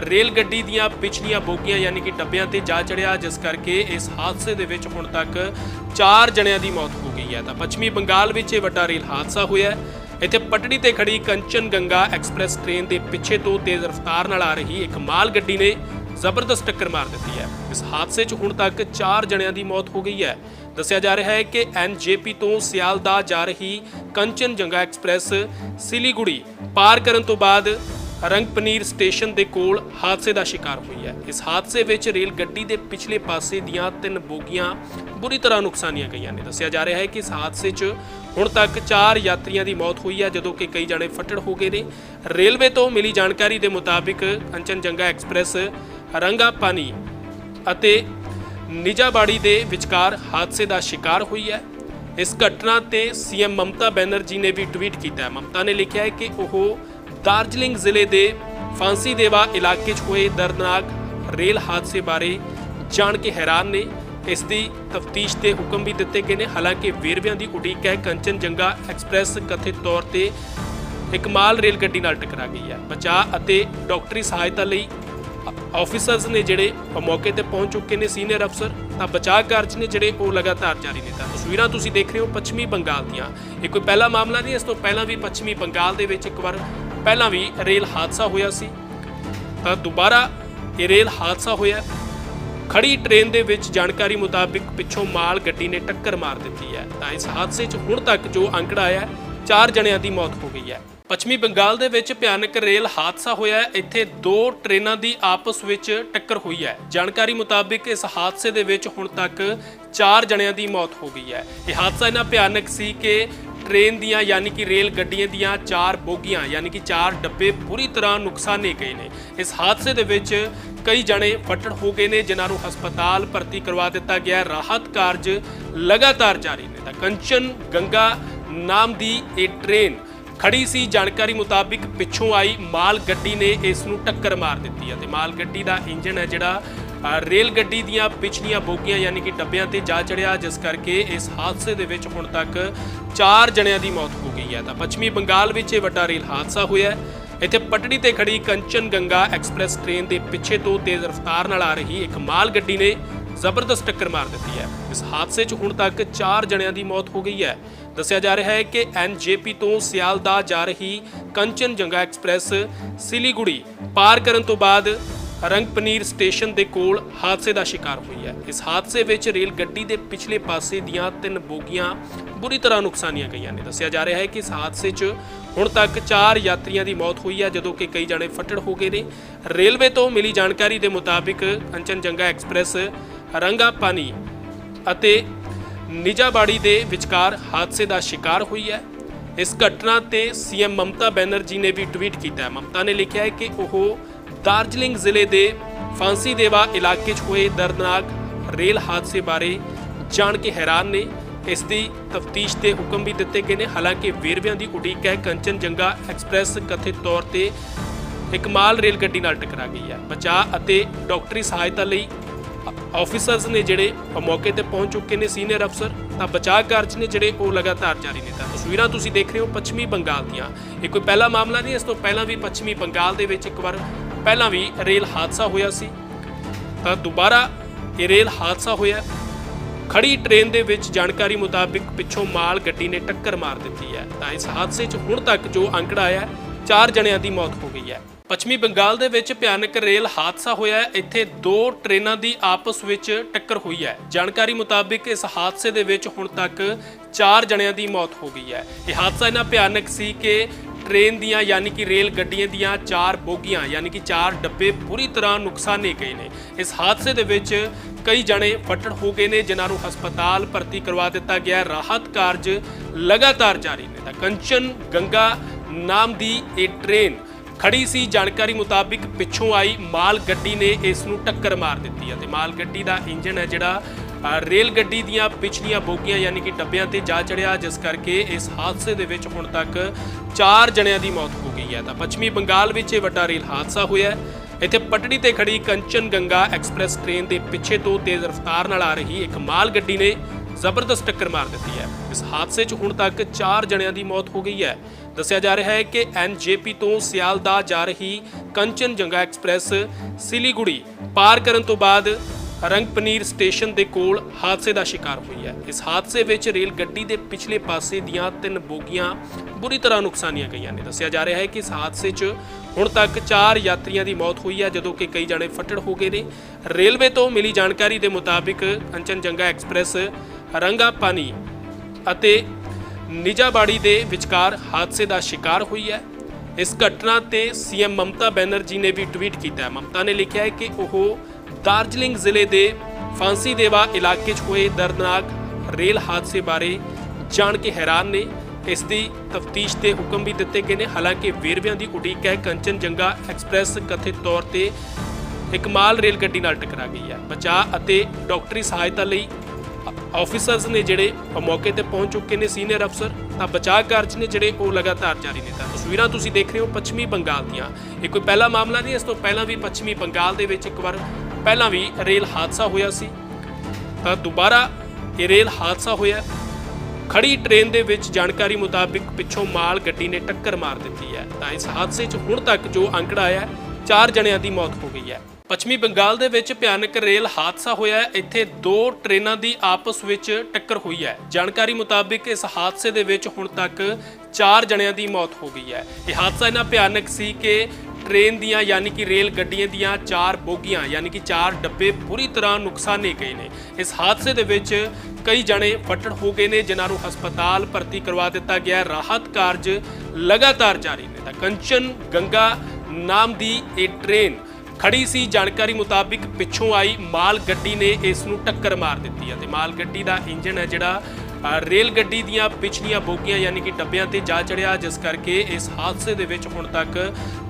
ਰੇਲ ਗੱਡੀ ਦੀਆਂ ਪਿਛਲੀਆਂ ਬੋਗੀਆਂ ਯਾਨੀ ਕਿ ਡੱਬਿਆਂ ਤੇ ਜਾ ਚੜਿਆ, ਜਿਸ ਕਰਕੇ ਇਸ ਹਾਦਸੇ ਦੇ ਵਿੱਚ ਹੁਣ ਤੱਕ 4 ਜਣਿਆਂ ਦੀ ਮੌਤ ਹੋ ਗਈ ਹੈ। ਤਾਂ ਪੱਛਮੀ ਬੰਗਾਲ ਵਿੱਚ ਇਹ ਵੱਡਾ ਰੇਲ ਹਾਦਸਾ ਹੋਇਆ ਹੈ। ਇੱਥੇ ਪਟੜੀ ਤੇ ਖੜੀ ਕੰਚਨ ਗੰਗਾ ਐਕਸਪ੍ਰੈਸ ਟ੍ਰੇਨ ਦੇ ਪਿੱਛੇ ਤੋਂ ਤੇਜ਼ ਰਫ਼ਤਾਰ ਨਾਲ ਆ ਰਹੀ ਇੱਕ ਮਾਲ ਗੱਡੀ ਨੇ ਜ਼ਬਰਦਸਤ ਟੱਕਰ ਮਾਰ ਦਿੱਤੀ ਹੈ। ਇਸ ਹਾਦਸੇ 'ਚ ਹੁਣ ਤੱਕ 4 ਜਣਿਆਂ ਦੀ ਮੌਤ ਹੋ ਗਈ ਹੈ। ਦੱਸਿਆ ਜਾ ਰਿਹਾ ਹੈ ਕਿ ਐਨਜੇਪੀ ਤੋਂ ਸਿਆਲਦਾ ਜਾ ਰਹੀ ਕੰਚਨ ਜੰਗਾ ਐਕਸਪ੍ਰੈਸ ਸਿਲੀਗੁੜੀ ਪਾਰ ਕਰਨ ਤੋਂ ਬਾਅਦ ਰੰਗਪਨੀਰ ਸਟੇਸ਼ਨ ਦੇ ਕੋਲ ਹਾਦਸੇ ਦਾ ਸ਼ਿਕਾਰ ਹੋਈ ਹੈ। ਇਸ ਹਾਦਸੇ ਵਿੱਚ ਰੇਲ ਗੱਡੀ ਦੇ ਪਿਛਲੇ ਪਾਸੇ ਦੀਆਂ ਤਿੰਨ ਬੋਗੀਆਂ ਬੁਰੀ ਤਰ੍ਹਾਂ ਨੁਕਸਾਨੀਆਂ ਗਈਆਂ ਨੇ। ਦੱਸਿਆ ਜਾ ਰਿਹਾ ਹੈ ਕਿ ਇਸ ਹਾਦਸੇ 'ਚ ਹੁਣ ਤੱਕ 4 ਯਾਤਰੀਆਂ ਦੀ ਮੌਤ ਹੋਈ ਹੈ, ਜਦੋਂ ਕਿ ਕਈ ਜਾਣੇ ਫੱਟੜ ਹੋ ਗਏ ਨੇ। ਰੇਲਵੇ ਤੋਂ ਮਿਲੀ ਜਾਣਕਾਰੀ ਦੇ ਮੁਤਾਬਿਕ ਕੰਚਨਜੰਗਾ ਐਕਸਪ੍ਰੈਸ ਰੰਗਾਪਾਨੀ ਅਤੇ ਨਿਜਾਬਾੜੀ ਦੇ ਵਿਚਕਾਰ ਹਾਦਸੇ ਦਾ ਸ਼ਿਕਾਰ ਹੋਈ ਹੈ। ਇਸ ਘਟਨਾ ਤੇ ਸੀਐਮ ਮਮਤਾ ਬੈਨਰਜੀ ਨੇ ਵੀ ਟਵੀਟ ਕੀਤਾ ਹੈ। ਮਮਤਾ ਨੇ ਲਿਖਿਆ ਹੈ ਕਿ ਉਹ ਦਾਰਜਲਿੰਗ ਜ਼ਿਲ੍ਹੇ ਦੇ ਫਾਂਸੀ ਦੇਵਾ ਇਲਾਕੇ 'ਚ ਹੋਏ ਦਰਦਨਾਕ ਰੇਲ ਹਾਦਸੇ ਬਾਰੇ ਜਾਣ ਕੇ ਹੈਰਾਨ ਨੇ। ਇਸ ਦੀ ਤਫਤੀਸ਼ ਦੇ ਹੁਕਮ ਵੀ ਦਿੱਤੇ ਗਏ ਨੇ। ਹਾਲਾਂਕਿ ਵੇਰਵਿਆਂ ਦੀ ਉਡੀਕ ਹੈ। ਕੰਚਨਜੰਗਾ ਐਕਸਪ੍ਰੈਸ ਕਥਿਤ ਤੌਰ ਤੇ ਇੱਕ ਮਾਲ ਰੇਲ ਗੱਡੀ ਨਾਲ ਟਕਰਾ ਗਈ ਹੈ। ਬਚਾਅ ਅਤੇ ਡਾਕਟਰੀ ਸਹਾਇਤਾ ਲਈ ਆਫੀਸਰਸ ਨੇ ਜਿਹੜੇ ਉਹ ਮੌਕੇ ਤੇ ਪਹੁੰਚ ਚੁੱਕੇ ਨੇ ਸੀਨੀਅਰ ਅਫਸਰ ਤਾਂ ਬਚਾਅ ਕਾਰਜ ਨੇ ਜਿਹੜੇ ਉਹ ਲਗਾਤਾਰ ਜਾਰੀ ਨੇ। ਤਾਂ ਤਸਵੀਰਾਂ ਤੁਸੀਂ ਦੇਖ ਰਹੇ ਹੋ ਪੱਛਮੀ ਬੰਗਾਲ ਦੀਆਂ। ਇਹ ਕੋਈ ਪਹਿਲਾ ਮਾਮਲਾ ਨਹੀਂ, ਇਸ ਤੋਂ ਪਹਿਲਾਂ ਵੀ ਪੱਛਮੀ ਬੰਗਾਲ ਦੇ ਵਿੱਚ ਇੱਕ ਵਾਰ ਪਹਿਲਾਂ ਵੀ ਰੇਲ ਹਾਦਸਾ ਹੋਇਆ ਸੀ। ਤਾਂ ਦੁਬਾਰਾ ਇਹ ਰੇਲ ਹਾਦਸਾ ਹੋਇਆ। ਹੈ। ਖੜੀ ਟ੍ਰੇਨ ਦੇ ਵਿੱਚ ਜਾਣਕਾਰੀ ਮੁਤਾਬਿਕ ਪਿੱਛੋਂ ਮਾਲ ਗੱਡੀ ਨੇ ਟੱਕਰ ਮਾਰ ਦਿੱਤੀ ਹੈ। ਤਾਂ ਇਸ ਹਾਦਸੇ 'ਚ ਹੁਣ ਤੱਕ ਜੋ ਅੰਕੜਾ ਆਇਆ, ਚਾਰ ਜਣਿਆਂ ਦੀ ਮੌਤ ਹੋ ਗਈ ਹੈ। ਪੱਛਮੀ ਬੰਗਾਲ ਦੇ ਵਿੱਚ ਭਿਆਨਕ ਰੇਲ ਹਾਦਸਾ ਹੋਇਆ ਹੈ। ਇੱਥੇ ਦੋ ਟ੍ਰੇਨਾਂ ਦੀ ਆਪਸ ਵਿੱਚ ਟੱਕਰ ਹੋਈ ਹੈ। ਜਾਣਕਾਰੀ ਮੁਤਾਬਿਕ ਇਸ ਹਾਦਸੇ ਦੇ ਵਿੱਚ ਹੁਣ ਤੱਕ ਚਾਰ ਜਣਿਆਂ ਦੀ ਮੌਤ ਹੋ ਗਈ ਹੈ। ਇਹ ਹਾਦਸਾ ਇੰਨਾ ਭਿਆਨਕ ਸੀ ਕਿ ਟ੍ਰੇਨ ਦੀਆਂ ਯਾਨੀ ਕਿ ਰੇਲ ਗੱਡੀਆਂ ਦੀਆਂ ਚਾਰ ਬੋਗੀਆਂ, ਯਾਨੀ ਕਿ ਚਾਰ ਡੱਬੇ ਪੂਰੀ ਤਰ੍ਹਾਂ ਨੁਕਸਾਨੇ ਗਏ ਨੇ। ਇਸ ਹਾਦਸੇ ਦੇ ਵਿੱਚ ਕਈ ਜਣੇ ਫੱਟੜ ਹੋ ਗਏ ਨੇ, ਜਿਨ੍ਹਾਂ ਨੂੰ ਹਸਪਤਾਲ ਭਰਤੀ ਕਰਵਾ ਦਿੱਤਾ ਗਿਆ ਰਾਹਤ ਕਾਰਜ ਲਗਾਤਾਰ ਜਾਰੀ ਨੇ। ਤਾਂ ਕੰਚਨ ਗੰਗਾ ਨਾਮ ਦੀ ਇਹ ਟ੍ਰੇਨ ਖੜੀ ਸੀ। ਜਾਣਕਾਰੀ ਮੁਤਾਬਿਕ ਪਿੱਛੋਂ ਆਈ ਮਾਲ ਗੱਡੀ ਨੇ ਇਸ ਨੂੰ ਟੱਕਰ ਮਾਰ ਦਿੱਤੀ ਹੈ ਤੇ ਮਾਲ ਗੱਡੀ ਦਾ ਇੰਜਨ ਹੈ ਜਿਹੜਾ ਰੇਲ ਗੱਡੀ ਦੀਆਂ ਪਿਛਲੀਆਂ ਬੋਗੀਆਂ ਯਾਨੀ ਕਿ ਡੱਬਿਆਂ ਤੇ ਜਾ ਚੜਿਆ, ਜਿਸ ਕਰਕੇ ਇਸ ਹਾਦਸੇ ਦੇ ਵਿੱਚ ਹੁਣ ਤੱਕ 4 ਜਣਿਆਂ ਦੀ ਮੌਤ ਹੋ ਗਈ ਹੈ। ਤਾਂ ਪੱਛਮੀ ਬੰਗਾਲ ਵਿੱਚ ਇਹ ਵੱਡਾ ਰੇਲ ਹਾਦਸਾ ਹੋਇਆ ਹੈ। ਇੱਥੇ ਪਟੜੀ ਤੇ ਖੜੀ ਕੰਚਨ ਗੰਗਾ ਐਕਸਪ੍ਰੈਸ ਟ੍ਰੇਨ ਦੇ ਪਿੱਛੇ ਤੋਂ ਤੇਜ਼ ਰਫ਼ਤਾਰ ਨਾਲ ਆ ਰਹੀ ਇੱਕ ਮਾਲ ਗੱਡੀ ਨੇ ਜ਼ਬਰਦਸਤ ਟੱਕਰ ਮਾਰ ਦਿੱਤੀ ਹੈ। ਇਸ ਹਾਦਸੇ 'ਚ ਹੁਣ ਤੱਕ 4 ਜਣਿਆਂ ਦੀ ਮੌਤ ਹੋ ਗਈ ਹੈ। ਦੱਸਿਆ ਜਾ ਰਿਹਾ ਹੈ ਕਿ ਐਨਜੇਪੀ ਤੋਂ ਸਿਆਲਦਾ ਜਾ ਰਹੀ ਕੰਚਨਜੰਗਾ ਐਕਸਪ੍ਰੈਸ ਸਿਲੀਗੁੜੀ ਪਾਰ ਕਰਨ ਤੋਂ ਬਾਅਦ ਰੰਗਪਨੀਰ ਸਟੇਸ਼ਨ ਦੇ ਕੋਲ ਹਾਦਸੇ ਦਾ ਸ਼ਿਕਾਰ ਹੋਈ ਹੈ। ਇਸ ਹਾਦਸੇ ਵਿੱਚ ਰੇਲ ਗੱਡੀ ਦੇ ਪਿਛਲੇ ਪਾਸੇ ਦੀਆਂ ਤਿੰਨ ਬੋਗੀਆਂ ਬੁਰੀ ਤਰ੍ਹਾਂ ਨੁਕਸਾਨੀਆਂ ਗਈਆਂ ਨੇ। ਦੱਸਿਆ ਜਾ ਰਿਹਾ ਹੈ ਕਿ ਇਸ ਹਾਦਸੇ 'ਚ ਹੁਣ ਤੱਕ 4 ਯਾਤਰੀਆਂ ਦੀ ਮੌਤ ਹੋਈ ਹੈ, ਜਦੋਂ ਕਿ ਕਈ ਜਾਣੇ ਫੱਟੜ ਹੋ ਗਏ ਨੇ। ਰੇਲਵੇ ਤੋਂ ਮਿਲੀ ਜਾਣਕਾਰੀ ਦੇ ਮੁਤਾਬਿਕ ਕੰਚਨਜੰਗਾ ਐਕਸਪ੍ਰੈਸ ਰੰਗਾਪਾਨੀ ਅਤੇ ਨਿਜਾਬਾੜੀ ਦੇ ਵਿਚਕਾਰ ਹਾਦਸੇ ਦਾ ਸ਼ਿਕਾਰ ਹੋਈ ਹੈ। ਇਸ ਘਟਨਾ ਤੇ ਸੀਐਮ ਮਮਤਾ ਬੈਨਰਜੀ ਨੇ ਵੀ ਟਵੀਟ ਕੀਤਾ ਹੈ। ਮਮਤਾ ਨੇ ਲਿਖਿਆ ਹੈ ਕਿ ਉਹ ਦਾਰਜਲਿੰਗ ਜ਼ਿਲ੍ਹੇ ਦੇ ਫਾਂਸੀ ਦੇਵਾ ਇਲਾਕੇ 'ਚ ਹੋਏ ਦਰਦਨਾਕ ਰੇਲ ਹਾਦਸੇ ਬਾਰੇ ਜਾਣ ਕੇ ਹੈਰਾਨ ਨੇ। ਇਸ ਦੀ ਤਫਤੀਸ਼ ਦੇ ਹੁਕਮ ਵੀ ਦਿੱਤੇ ਗਏ ਨੇ। ਹਾਲਾਂਕਿ ਵੇਰਵਿਆਂ ਦੀ ਉਡੀਕ ਹੈ। ਕੰਚਨਜੰਗਾ ਐਕਸਪ੍ਰੈਸ ਕਥਿਤ ਤੌਰ ਤੇ ਇੱਕ ਮਾਲ ਰੇਲ ਗੱਡੀ ਨਾਲ ਟਕਰਾ ਗਈ ਹੈ। ਬਚਾਅ ਅਤੇ ਡਾਕਟਰੀ ਸਹਾਇਤਾ ਲਈ ਆਫੀਸਰਸ ਨੇ ਜਿਹੜੇ ਉਹ ਮੌਕੇ ਤੇ ਪਹੁੰਚ ਚੁੱਕੇ ਨੇ ਸੀਨੀਅਰ ਅਫਸਰ ਤਾਂ ਬਚਾਅ ਕਾਰਜ ਨੇ ਜਿਹੜੇ ਉਹ ਲਗਾਤਾਰ ਜਾਰੀ ਨੇ। ਤਾਂ ਤਸਵੀਰਾਂ ਤੁਸੀਂ ਦੇਖ ਰਹੇ ਹੋ ਪੱਛਮੀ ਬੰਗਾਲ ਦੀਆਂ। ਇਹ ਕੋਈ ਪਹਿਲਾ ਮਾਮਲਾ ਨਹੀਂ ਇਸ ਤੋਂ ਪਹਿਲਾਂ ਵੀ ਪੱਛਮੀ ਬੰਗਾਲ ਦੇ ਵਿੱਚ ਇੱਕ ਵਾਰ ਪਹਿਲਾਂ ਵੀ ਰੇਲ ਹਾਦਸਾ ਹੋਇਆ ਸੀ। ਤਾਂ ਦੁਬਾਰਾ ਇਹ ਰੇਲ ਹਾਦਸਾ ਹੋਇਆ। ਖੜੀ ਟ੍ਰੇਨ ਦੇ ਵਿੱਚ ਜਾਣਕਾਰੀ ਮੁਤਾਬਿਕ ਪਿੱਛੋਂ ਮਾਲ ਗੱਡੀ ਨੇ ਟੱਕਰ ਮਾਰ ਦਿੱਤੀ ਹੈ। ਤਾਂ ਇਸ ਹਾਦਸੇ 'ਚ ਹੁਣ ਤੱਕ ਜੋ ਅੰਕੜਾ ਆਇਆ ਹੈ, ਚਾਰ ਜਣਿਆਂ ਦੀ ਮੌਤ ਹੋ ਗਈ ਹੈ। ਪੱਛਮੀ ਬੰਗਾਲ ਦੇ ਵਿੱਚ ਭਿਆਨਕ ਰੇਲ ਹਾਦਸਾ ਹੋਇਆ ਹੈ। ਇੱਥੇ ਦੋ ਟ੍ਰੇਨਾਂ ਦੀ ਆਪਸ ਵਿੱਚ ਟੱਕਰ ਹੋਈ ਹੈ। ਜਾਣਕਾਰੀ ਮੁਤਾਬਿਕ ਇਸ ਹਾਦਸੇ ਦੇ ਵਿੱਚ ਹੁਣ ਤੱਕ ਚਾਰ ਜਣਿਆਂ ਦੀ ਮੌਤ ਹੋ ਗਈ ਹੈ। ਇਹ ਹਾਦਸਾ ਇੰਨਾ ਭਿਆਨਕ ਸੀ ਕਿ ਟ੍ਰੇਨ ਦੀਆਂ ਯਾਨੀ ਕਿ ਰੇਲ ਗੱਡੀਆਂ ਦੀਆਂ ਚਾਰ ਬੋਗੀਆਂ ਯਾਨੀ ਕਿ ਚਾਰ ਡੱਬੇ ਪੂਰੀ ਤਰ੍ਹਾਂ ਨੁਕਸਾਨੇ ਗਏ ਨੇ। ਇਸ ਹਾਦਸੇ ਦੇ ਵਿੱਚ ਕਈ ਜਣੇ ਫੱਟੜ ਹੋ ਗਏ ਨੇ, ਜਿਨ੍ਹਾਂ ਨੂੰ ਹਸਪਤਾਲ ਭਰਤੀ ਕਰਵਾ ਦਿੱਤਾ ਗਿਆ ਰਾਹਤ ਕਾਰਜ ਲਗਾਤਾਰ ਜਾਰੀ ਨੇ। ਤਾਂ ਕੰਚਨ ਗੰਗਾ ਨਾਮ ਦੀ ਇਹ ਟ੍ਰੇਨ ਖੜੀ ਸੀ। ਜਾਣਕਾਰੀ ਮੁਤਾਬਿਕ ਪਿੱਛੋਂ ਆਈ ਮਾਲ ਗੱਡੀ ਨੇ ਇਸ ਨੂੰ ਟੱਕਰ ਮਾਰ ਦਿੱਤੀ ਹੈ ਤੇ ਮਾਲ ਗੱਡੀ ਦਾ ਇੰਜਨ ਹੈ ਜਿਹੜਾ ਰੇਲ ਗੱਡੀ ਦੀਆਂ ਪਿਛਲੀਆਂ ਬੋਗੀਆਂ ਯਾਨੀ ਕਿ ਡੱਬਿਆਂ ਤੇ ਜਾ ਚੜਿਆ, ਜਿਸ ਕਰਕੇ ਇਸ ਹਾਦਸੇ ਦੇ ਵਿੱਚ ਹੁਣ ਤੱਕ 4 ਜਣਿਆਂ ਦੀ ਮੌਤ ਹੋ ਗਈ ਹੈ। ਤਾਂ ਪੱਛਮੀ ਬੰਗਾਲ ਵਿੱਚ ਇਹ ਵੱਡਾ ਰੇਲ ਹਾਦਸਾ ਹੋਇਆ ਹੈ। ਇੱਥੇ ਪਟੜੀ ਤੇ ਖੜੀ ਕੰਚਨ ਗੰਗਾ ਐਕਸਪ੍ਰੈਸ ਟ੍ਰੇਨ ਦੇ ਪਿੱਛੇ ਤੋਂ ਤੇਜ਼ ਰਫ਼ਤਾਰ ਨਾਲ ਆ ਰਹੀ ਇੱਕ ਮਾਲ ਗੱਡੀ ਨੇ ਜ਼ਬਰਦਸਤ ਟੱਕਰ ਮਾਰ ਦਿੱਤੀ ਹੈ। ਇਸ ਹਾਦਸੇ 'ਚ ਹੁਣ ਤੱਕ 4 ਜਣਿਆਂ ਦੀ ਮੌਤ ਹੋ ਗਈ ਹੈ। ਦੱਸਿਆ ਜਾ ਰਿਹਾ ਹੈ ਕਿ ਐਨਜੇਪੀ ਤੋਂ ਸਿਆਲਦਾ ਜਾ ਰਹੀ ਕੰਚਨਜੰਗਾ ਐਕਸਪ੍ਰੈਸ ਸਿਲੀਗੁੜੀ ਪਾਰ ਕਰਨ ਤੋਂ ਬਾਅਦ ਰੰਗ ਪਨੀਰ ਸਟੇਸ਼ਨ ਦੇ ਕੋਲ ਹਾਦਸੇ ਦਾ ਸ਼ਿਕਾਰ ਹੋਈ ਹੈ। ਇਸ ਹਾਦਸੇ ਵਿੱਚ ਰੇਲ ਗੱਡੀ ਦੇ ਪਿਛਲੇ ਪਾਸੇ ਦੀਆਂ ਤਿੰਨ ਬੋਗੀਆਂ ਬੁਰੀ ਤਰ੍ਹਾਂ ਨੁਕਸਾਨੀਆਂ ਗਈਆਂ ਨੇ। ਦੱਸਿਆ ਜਾ ਰਿਹਾ ਹੈ ਕਿ ਇਸ ਹਾਦਸੇ 'ਚ ਹੁਣ ਤੱਕ 4 ਯਾਤਰੀਆਂ ਦੀ ਮੌਤ ਹੋਈ ਹੈ, ਜਦੋਂ ਕਿ ਕਈ ਜਾਣੇ ਫੱਟੜ ਹੋ ਗਏ ਨੇ। ਰੇਲਵੇ ਤੋਂ ਮਿਲੀ ਜਾਣਕਾਰੀ ਦੇ ਮੁਤਾਬਿਕ ਕੰਚਨਜੰਗਾ ਐਕਸਪ੍ਰੈਸ ਰੰਗਾਪਾਨੀ ਅਤੇ ਨਿਜਾਬਾੜੀ ਦੇ ਵਿਚਕਾਰ ਹਾਦਸੇ ਦਾ ਸ਼ਿਕਾਰ ਹੋਈ ਹੈ। ਇਸ ਘਟਨਾ ਤੇ ਸੀਐਮ ਮਮਤਾ ਬੈਨਰਜੀ ਨੇ ਵੀ ਟਵੀਟ ਕੀਤਾ ਹੈ। ਮਮਤਾ ਨੇ ਲਿਖਿਆ ਹੈ ਕਿ ਉਹ ਦਾਰਜਲਿੰਗ ਜ਼ਿਲ੍ਹੇ ਦੇ ਫਾਂਸੀ ਦੇਵਾ ਇਲਾਕੇ 'ਚ ਹੋਏ ਦਰਦਨਾਕ ਰੇਲ ਹਾਦਸੇ ਬਾਰੇ ਜਾਣ ਕੇ ਹੈਰਾਨ ਨੇ। ਇਸ ਦੀ ਤਫਤੀਸ਼ ਦੇ ਹੁਕਮ ਵੀ ਦਿੱਤੇ ਗਏ ਨੇ। ਹਾਲਾਂਕਿ ਵੇਰਵਿਆਂ ਦੀ ਉਡੀਕ ਹੈ। ਕੰਚਨਜੰਗਾ ਐਕਸਪ੍ਰੈਸ ਕਥਿਤ ਤੌਰ ਤੇ ਇੱਕ ਮਾਲ ਰੇਲ ਗੱਡੀ ਨਾਲ ਟਕਰਾ ਗਈ ਹੈ। ਬਚਾਅ ਅਤੇ ਡਾਕਟਰੀ ਸਹਾਇਤਾ ਲਈ ਆਫੀਸਰਸ ਨੇ ਜਿਹੜੇ ਉਹ ਮੌਕੇ ਤੇ ਪਹੁੰਚ ਚੁੱਕੇ ਨੇ ਸੀਨੀਅਰ ਅਫਸਰ ਤਾਂ ਬਚਾਅ ਕਾਰਜ ਨੇ ਜਿਹੜੇ ਉਹ ਲਗਾਤਾਰ ਜਾਰੀ ਨੇ। ਤਾਂ ਤਸਵੀਰਾਂ ਤੁਸੀਂ ਦੇਖ ਰਹੇ ਹੋ ਪੱਛਮੀ ਬੰਗਾਲ ਦੀਆਂ। ਇਹ ਕੋਈ ਪਹਿਲਾ ਮਾਮਲਾ ਨਹੀਂ, ਇਸ ਤੋਂ ਪਹਿਲਾਂ ਵੀ ਪੱਛਮੀ ਬੰਗਾਲ ਦੇ ਵਿੱਚ ਇੱਕ ਵਾਰ ਪਹਿਲਾਂ ਵੀ ਰੇਲ ਹਾਦਸਾ ਹੋਇਆ ਸੀ। ਤਾਂ ਦੁਬਾਰਾ ਇਹ ਰੇਲ ਹਾਦਸਾ ਹੋਇਆ। ਹੈ। ਖੜੀ ਟ੍ਰੇਨ ਦੇ ਵਿੱਚ ਜਾਣਕਾਰੀ ਮੁਤਾਬਿਕ ਪਿੱਛੋਂ ਮਾਲ ਗੱਡੀ ਨੇ ਟੱਕਰ ਮਾਰ ਦਿੱਤੀ ਹੈ। ਤਾਂ ਇਸ ਹਾਦਸੇ 'ਚ ਹੁਣ ਤੱਕ ਜੋ ਅੰਕੜਾ ਆਇਆ, ਚਾਰ ਜਣਿਆਂ ਦੀ ਮੌਤ ਹੋ ਗਈ ਹੈ। ਪੱਛਮੀ ਬੰਗਾਲ ਦੇ ਵਿੱਚ ਭਿਆਨਕ ਰੇਲ ਹਾਦਸਾ ਹੋਇਆ ਹੈ। ਇੱਥੇ ਦੋ ਟ੍ਰੇਨਾਂ ਦੀ ਆਪਸ ਵਿੱਚ ਟੱਕਰ ਹੋਈ ਹੈ। ਜਾਣਕਾਰੀ ਮੁਤਾਬਿਕ ਇਸ ਹਾਦਸੇ ਦੇ ਵਿੱਚ ਹੁਣ ਤੱਕ ਚਾਰ ਜਣਿਆਂ ਦੀ ਮੌਤ ਹੋ ਗਈ ਹੈ। ਇਹ ਹਾਦਸਾ ਇੰਨਾ ਭਿਆਨਕ ਸੀ ਕਿ ਟ੍ਰੇਨ ਦੀਆਂ ਯਾਨੀ ਕਿ ਰੇਲ ਗੱਡੀਆਂ ਦੀਆਂ ਚਾਰ ਬੋਗੀਆਂ ਯਾਨੀ ਕਿ ਚਾਰ ਡੱਬੇ ਪੂਰੀ ਤਰ੍ਹਾਂ ਨੁਕਸਾਨੇ ਗਏ ਨੇ। ਇਸ ਹਾਦਸੇ ਦੇ ਵਿੱਚ ਕਈ ਜਣੇ ਫੱਟੜ ਹੋ ਗਏ ਨੇ, ਜਿਨ੍ਹਾਂ ਨੂੰ ਹਸਪਤਾਲ ਭਰਤੀ ਕਰਵਾ ਦਿੱਤਾ ਗਿਆ ਰਾਹਤ ਕਾਰਜ ਲਗਾਤਾਰ ਜਾਰੀ ਨੇ। ਤਾਂ ਕੰਚਨ ਗੰਗਾ ਨਾਮ ਦੀ ਇਹ ਟ੍ਰੇਨ ਖੜੀ ਸੀ। ਜਾਣਕਾਰੀ ਮੁਤਾਬਿਕ ਪਿੱਛੋਂ ਆਈ ਮਾਲ ਗੱਡੀ ਨੇ ਇਸ ਨੂੰ ਟੱਕਰ ਮਾਰ ਦਿੱਤੀ ਹੈ ਤੇ ਮਾਲ ਗੱਡੀ ਦਾ ਇੰਜਨ ਹੈ ਜਿਹੜਾ ਰੇਲ ਗੱਡੀ ਦੀਆਂ ਪਿਛਲੀਆਂ ਬੋਗੀਆਂ ਯਾਨੀ ਕਿ ਡੱਬਿਆਂ ਤੇ ਜਾ ਚੜਿਆ, ਜਿਸ ਕਰਕੇ ਇਸ ਹਾਦਸੇ ਦੇ ਵਿੱਚ ਹੁਣ ਤੱਕ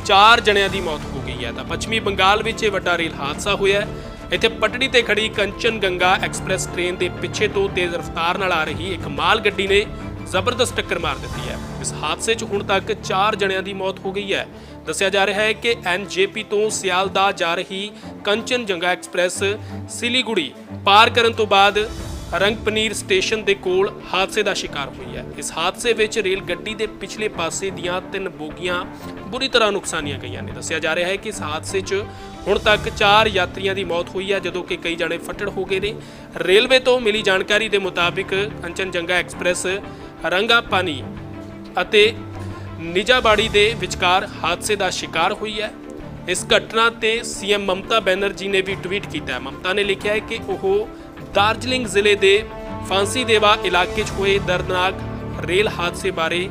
4 ਜਣਿਆਂ ਦੀ ਮੌਤ ਹੋ ਗਈ ਹੈ। ਤਾਂ ਪੱਛਮੀ ਬੰਗਾਲ ਵਿੱਚ ਇਹ ਵੱਡਾ ਰੇਲ ਹਾਦਸਾ ਹੋਇਆ ਹੈ। ਇੱਥੇ ਪਟੜੀ ਤੇ ਖੜੀ ਕੰਚਨ ਗੰਗਾ ਐਕਸਪ੍ਰੈਸ ਟ੍ਰੇਨ ਦੇ ਪਿੱਛੇ ਤੋਂ ਤੇਜ਼ ਰਫ਼ਤਾਰ ਨਾਲ ਆ ਰਹੀ ਇੱਕ ਮਾਲ ਗੱਡੀ ਨੇ ਜ਼ਬਰਦਸਤ ਟੱਕਰ ਮਾਰ ਦਿੱਤੀ ਹੈ। ਇਸ ਹਾਦਸੇ 'ਚ ਹੁਣ ਤੱਕ 4 ਜਣਿਆਂ ਦੀ ਮੌਤ ਹੋ ਗਈ ਹੈ। ਦੱਸਿਆ ਜਾ ਰਿਹਾ ਹੈ ਕਿ ਐਨਜੇਪੀ ਤੋਂ ਸਿਆਲਦਾ ਜਾ ਰਹੀ ਕੰਚਨਜੰਗਾ ਐਕਸਪ੍ਰੈਸ ਸਿਲੀਗੁੜੀ ਪਾਰ ਕਰਨ ਤੋਂ ਬਾਅਦ ਰੰਗ ਪਨੀਰ ਸਟੇਸ਼ਨ ਦੇ ਕੋਲ ਹਾਦਸੇ ਦਾ ਸ਼ਿਕਾਰ ਹੋਈ ਹੈ। ਇਸ ਹਾਦਸੇ ਵਿੱਚ ਰੇਲ ਗੱਡੀ ਦੇ ਪਿਛਲੇ ਪਾਸੇ ਦੀਆਂ ਤਿੰਨ ਬੋਗੀਆਂ ਬੁਰੀ ਤਰ੍ਹਾਂ ਨੁਕਸਾਨੀਆਂ ਗਈਆਂ ਨੇ। ਦੱਸਿਆ ਜਾ ਰਿਹਾ ਹੈ ਕਿ ਇਸ ਹਾਦਸੇ 'ਚ ਹੁਣ ਤੱਕ 4 ਯਾਤਰੀਆਂ ਦੀ ਮੌਤ ਹੋਈ ਹੈ, ਜਦੋਂ ਕਿ ਕਈ ਜਾਣੇ ਫੱਟੜ ਹੋ ਗਏ ਨੇ। ਰੇਲਵੇ ਤੋਂ ਮਿਲੀ ਜਾਣਕਾਰੀ ਦੇ ਮੁਤਾਬਿਕ ਕੰਚਨਜੰਗਾ ਐਕਸਪ੍ਰੈਸ ਰੰਗਾਪਾਨੀ ਅਤੇ ਨਿਜਾਬਾੜੀ ਦੇ ਵਿਚਕਾਰ ਹਾਦਸੇ ਦਾ ਸ਼ਿਕਾਰ ਹੋਈ ਹੈ। ਇਸ ਘਟਨਾ ਤੇ ਸੀਐਮ ਮਮਤਾ ਬੈਨਰਜੀ ਨੇ ਵੀ ਟਵੀਟ ਕੀਤਾ ਹੈ। ਮਮਤਾ ਨੇ ਲਿਖਿਆ ਹੈ ਕਿ ਉਹ ਦਾਰਜਲਿੰਗ ਜ਼ਿਲ੍ਹੇ ਦੇ ਫਾਂਸੀ ਦੇਵਾ ਇਲਾਕੇ 'ਚ ਹੋਏ ਦਰਦਨਾਕ ਰੇਲ ਹਾਦਸੇ ਬਾਰੇ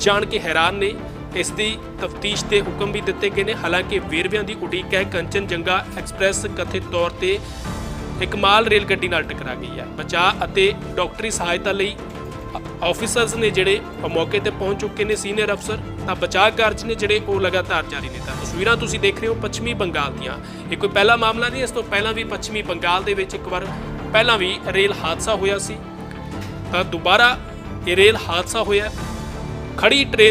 ਜਾਣ ਕੇ ਹੈਰਾਨ ਨੇ। ਇਸ ਦੀ ਤਫਤੀਸ਼ ਦੇ ਹੁਕਮ ਵੀ ਦਿੱਤੇ ਗਏ ਨੇ। ਹਾਲਾਂਕਿ ਵੇਰਵਿਆਂ ਦੀ ਉਡੀਕ ਹੈ। ਕੰਚਨਜੰਗਾ ਐਕਸਪ੍ਰੈਸ ਕਥਿਤ ਤੌਰ ਤੇ ਇੱਕ ਮਾਲ ਰੇਲ ਗੱਡੀ ਨਾਲ ਟਕਰਾ ਗਈ ਹੈ। ਬਚਾਅ ਅਤੇ ਡਾਕਟਰੀ ਸਹਾਇਤਾ ਲਈ ਆਫੀਸਰਸ ਨੇ ਜਿਹੜੇ ਉਹ ਮੌਕੇ ਤੇ ਪਹੁੰਚ ਚੁੱਕੇ ਨੇ ਸੀਨੀਅਰ ਅਫਸਰ ਤਾਂ ਬਚਾਅ ਕਾਰਜ ਨੇ ਜਿਹੜੇ ਉਹ ਲਗਾਤਾਰ ਜਾਰੀ ਨੇ। ਤਾਂ ਤਸਵੀਰਾਂ ਤੁਸੀਂ ਦੇਖ ਰਹੇ ਹੋ ਪੱਛਮੀ ਬੰਗਾਲ ਦੀਆਂ। ਇਹ ਕੋਈ ਪਹਿਲਾ ਮਾਮਲਾ ਨਹੀਂ, ਇਸ ਤੋਂ ਪਹਿਲਾਂ ਵੀ ਪੱਛਮੀ ਬੰਗਾਲ ਦੇ ਵਿੱਚ ਇੱਕ ਵਾਰ ਪਹਿਲਾਂ ਵੀ ਰੇਲ ਹਾਦਸਾ ਹੋਇਆ ਸੀ। ਤਾਂ ਦੁਬਾਰਾ ਇਹ ਰੇਲ ਹਾਦਸਾ ਹੋਇਆ। ਖੜੀ ਟ੍ਰੇਨ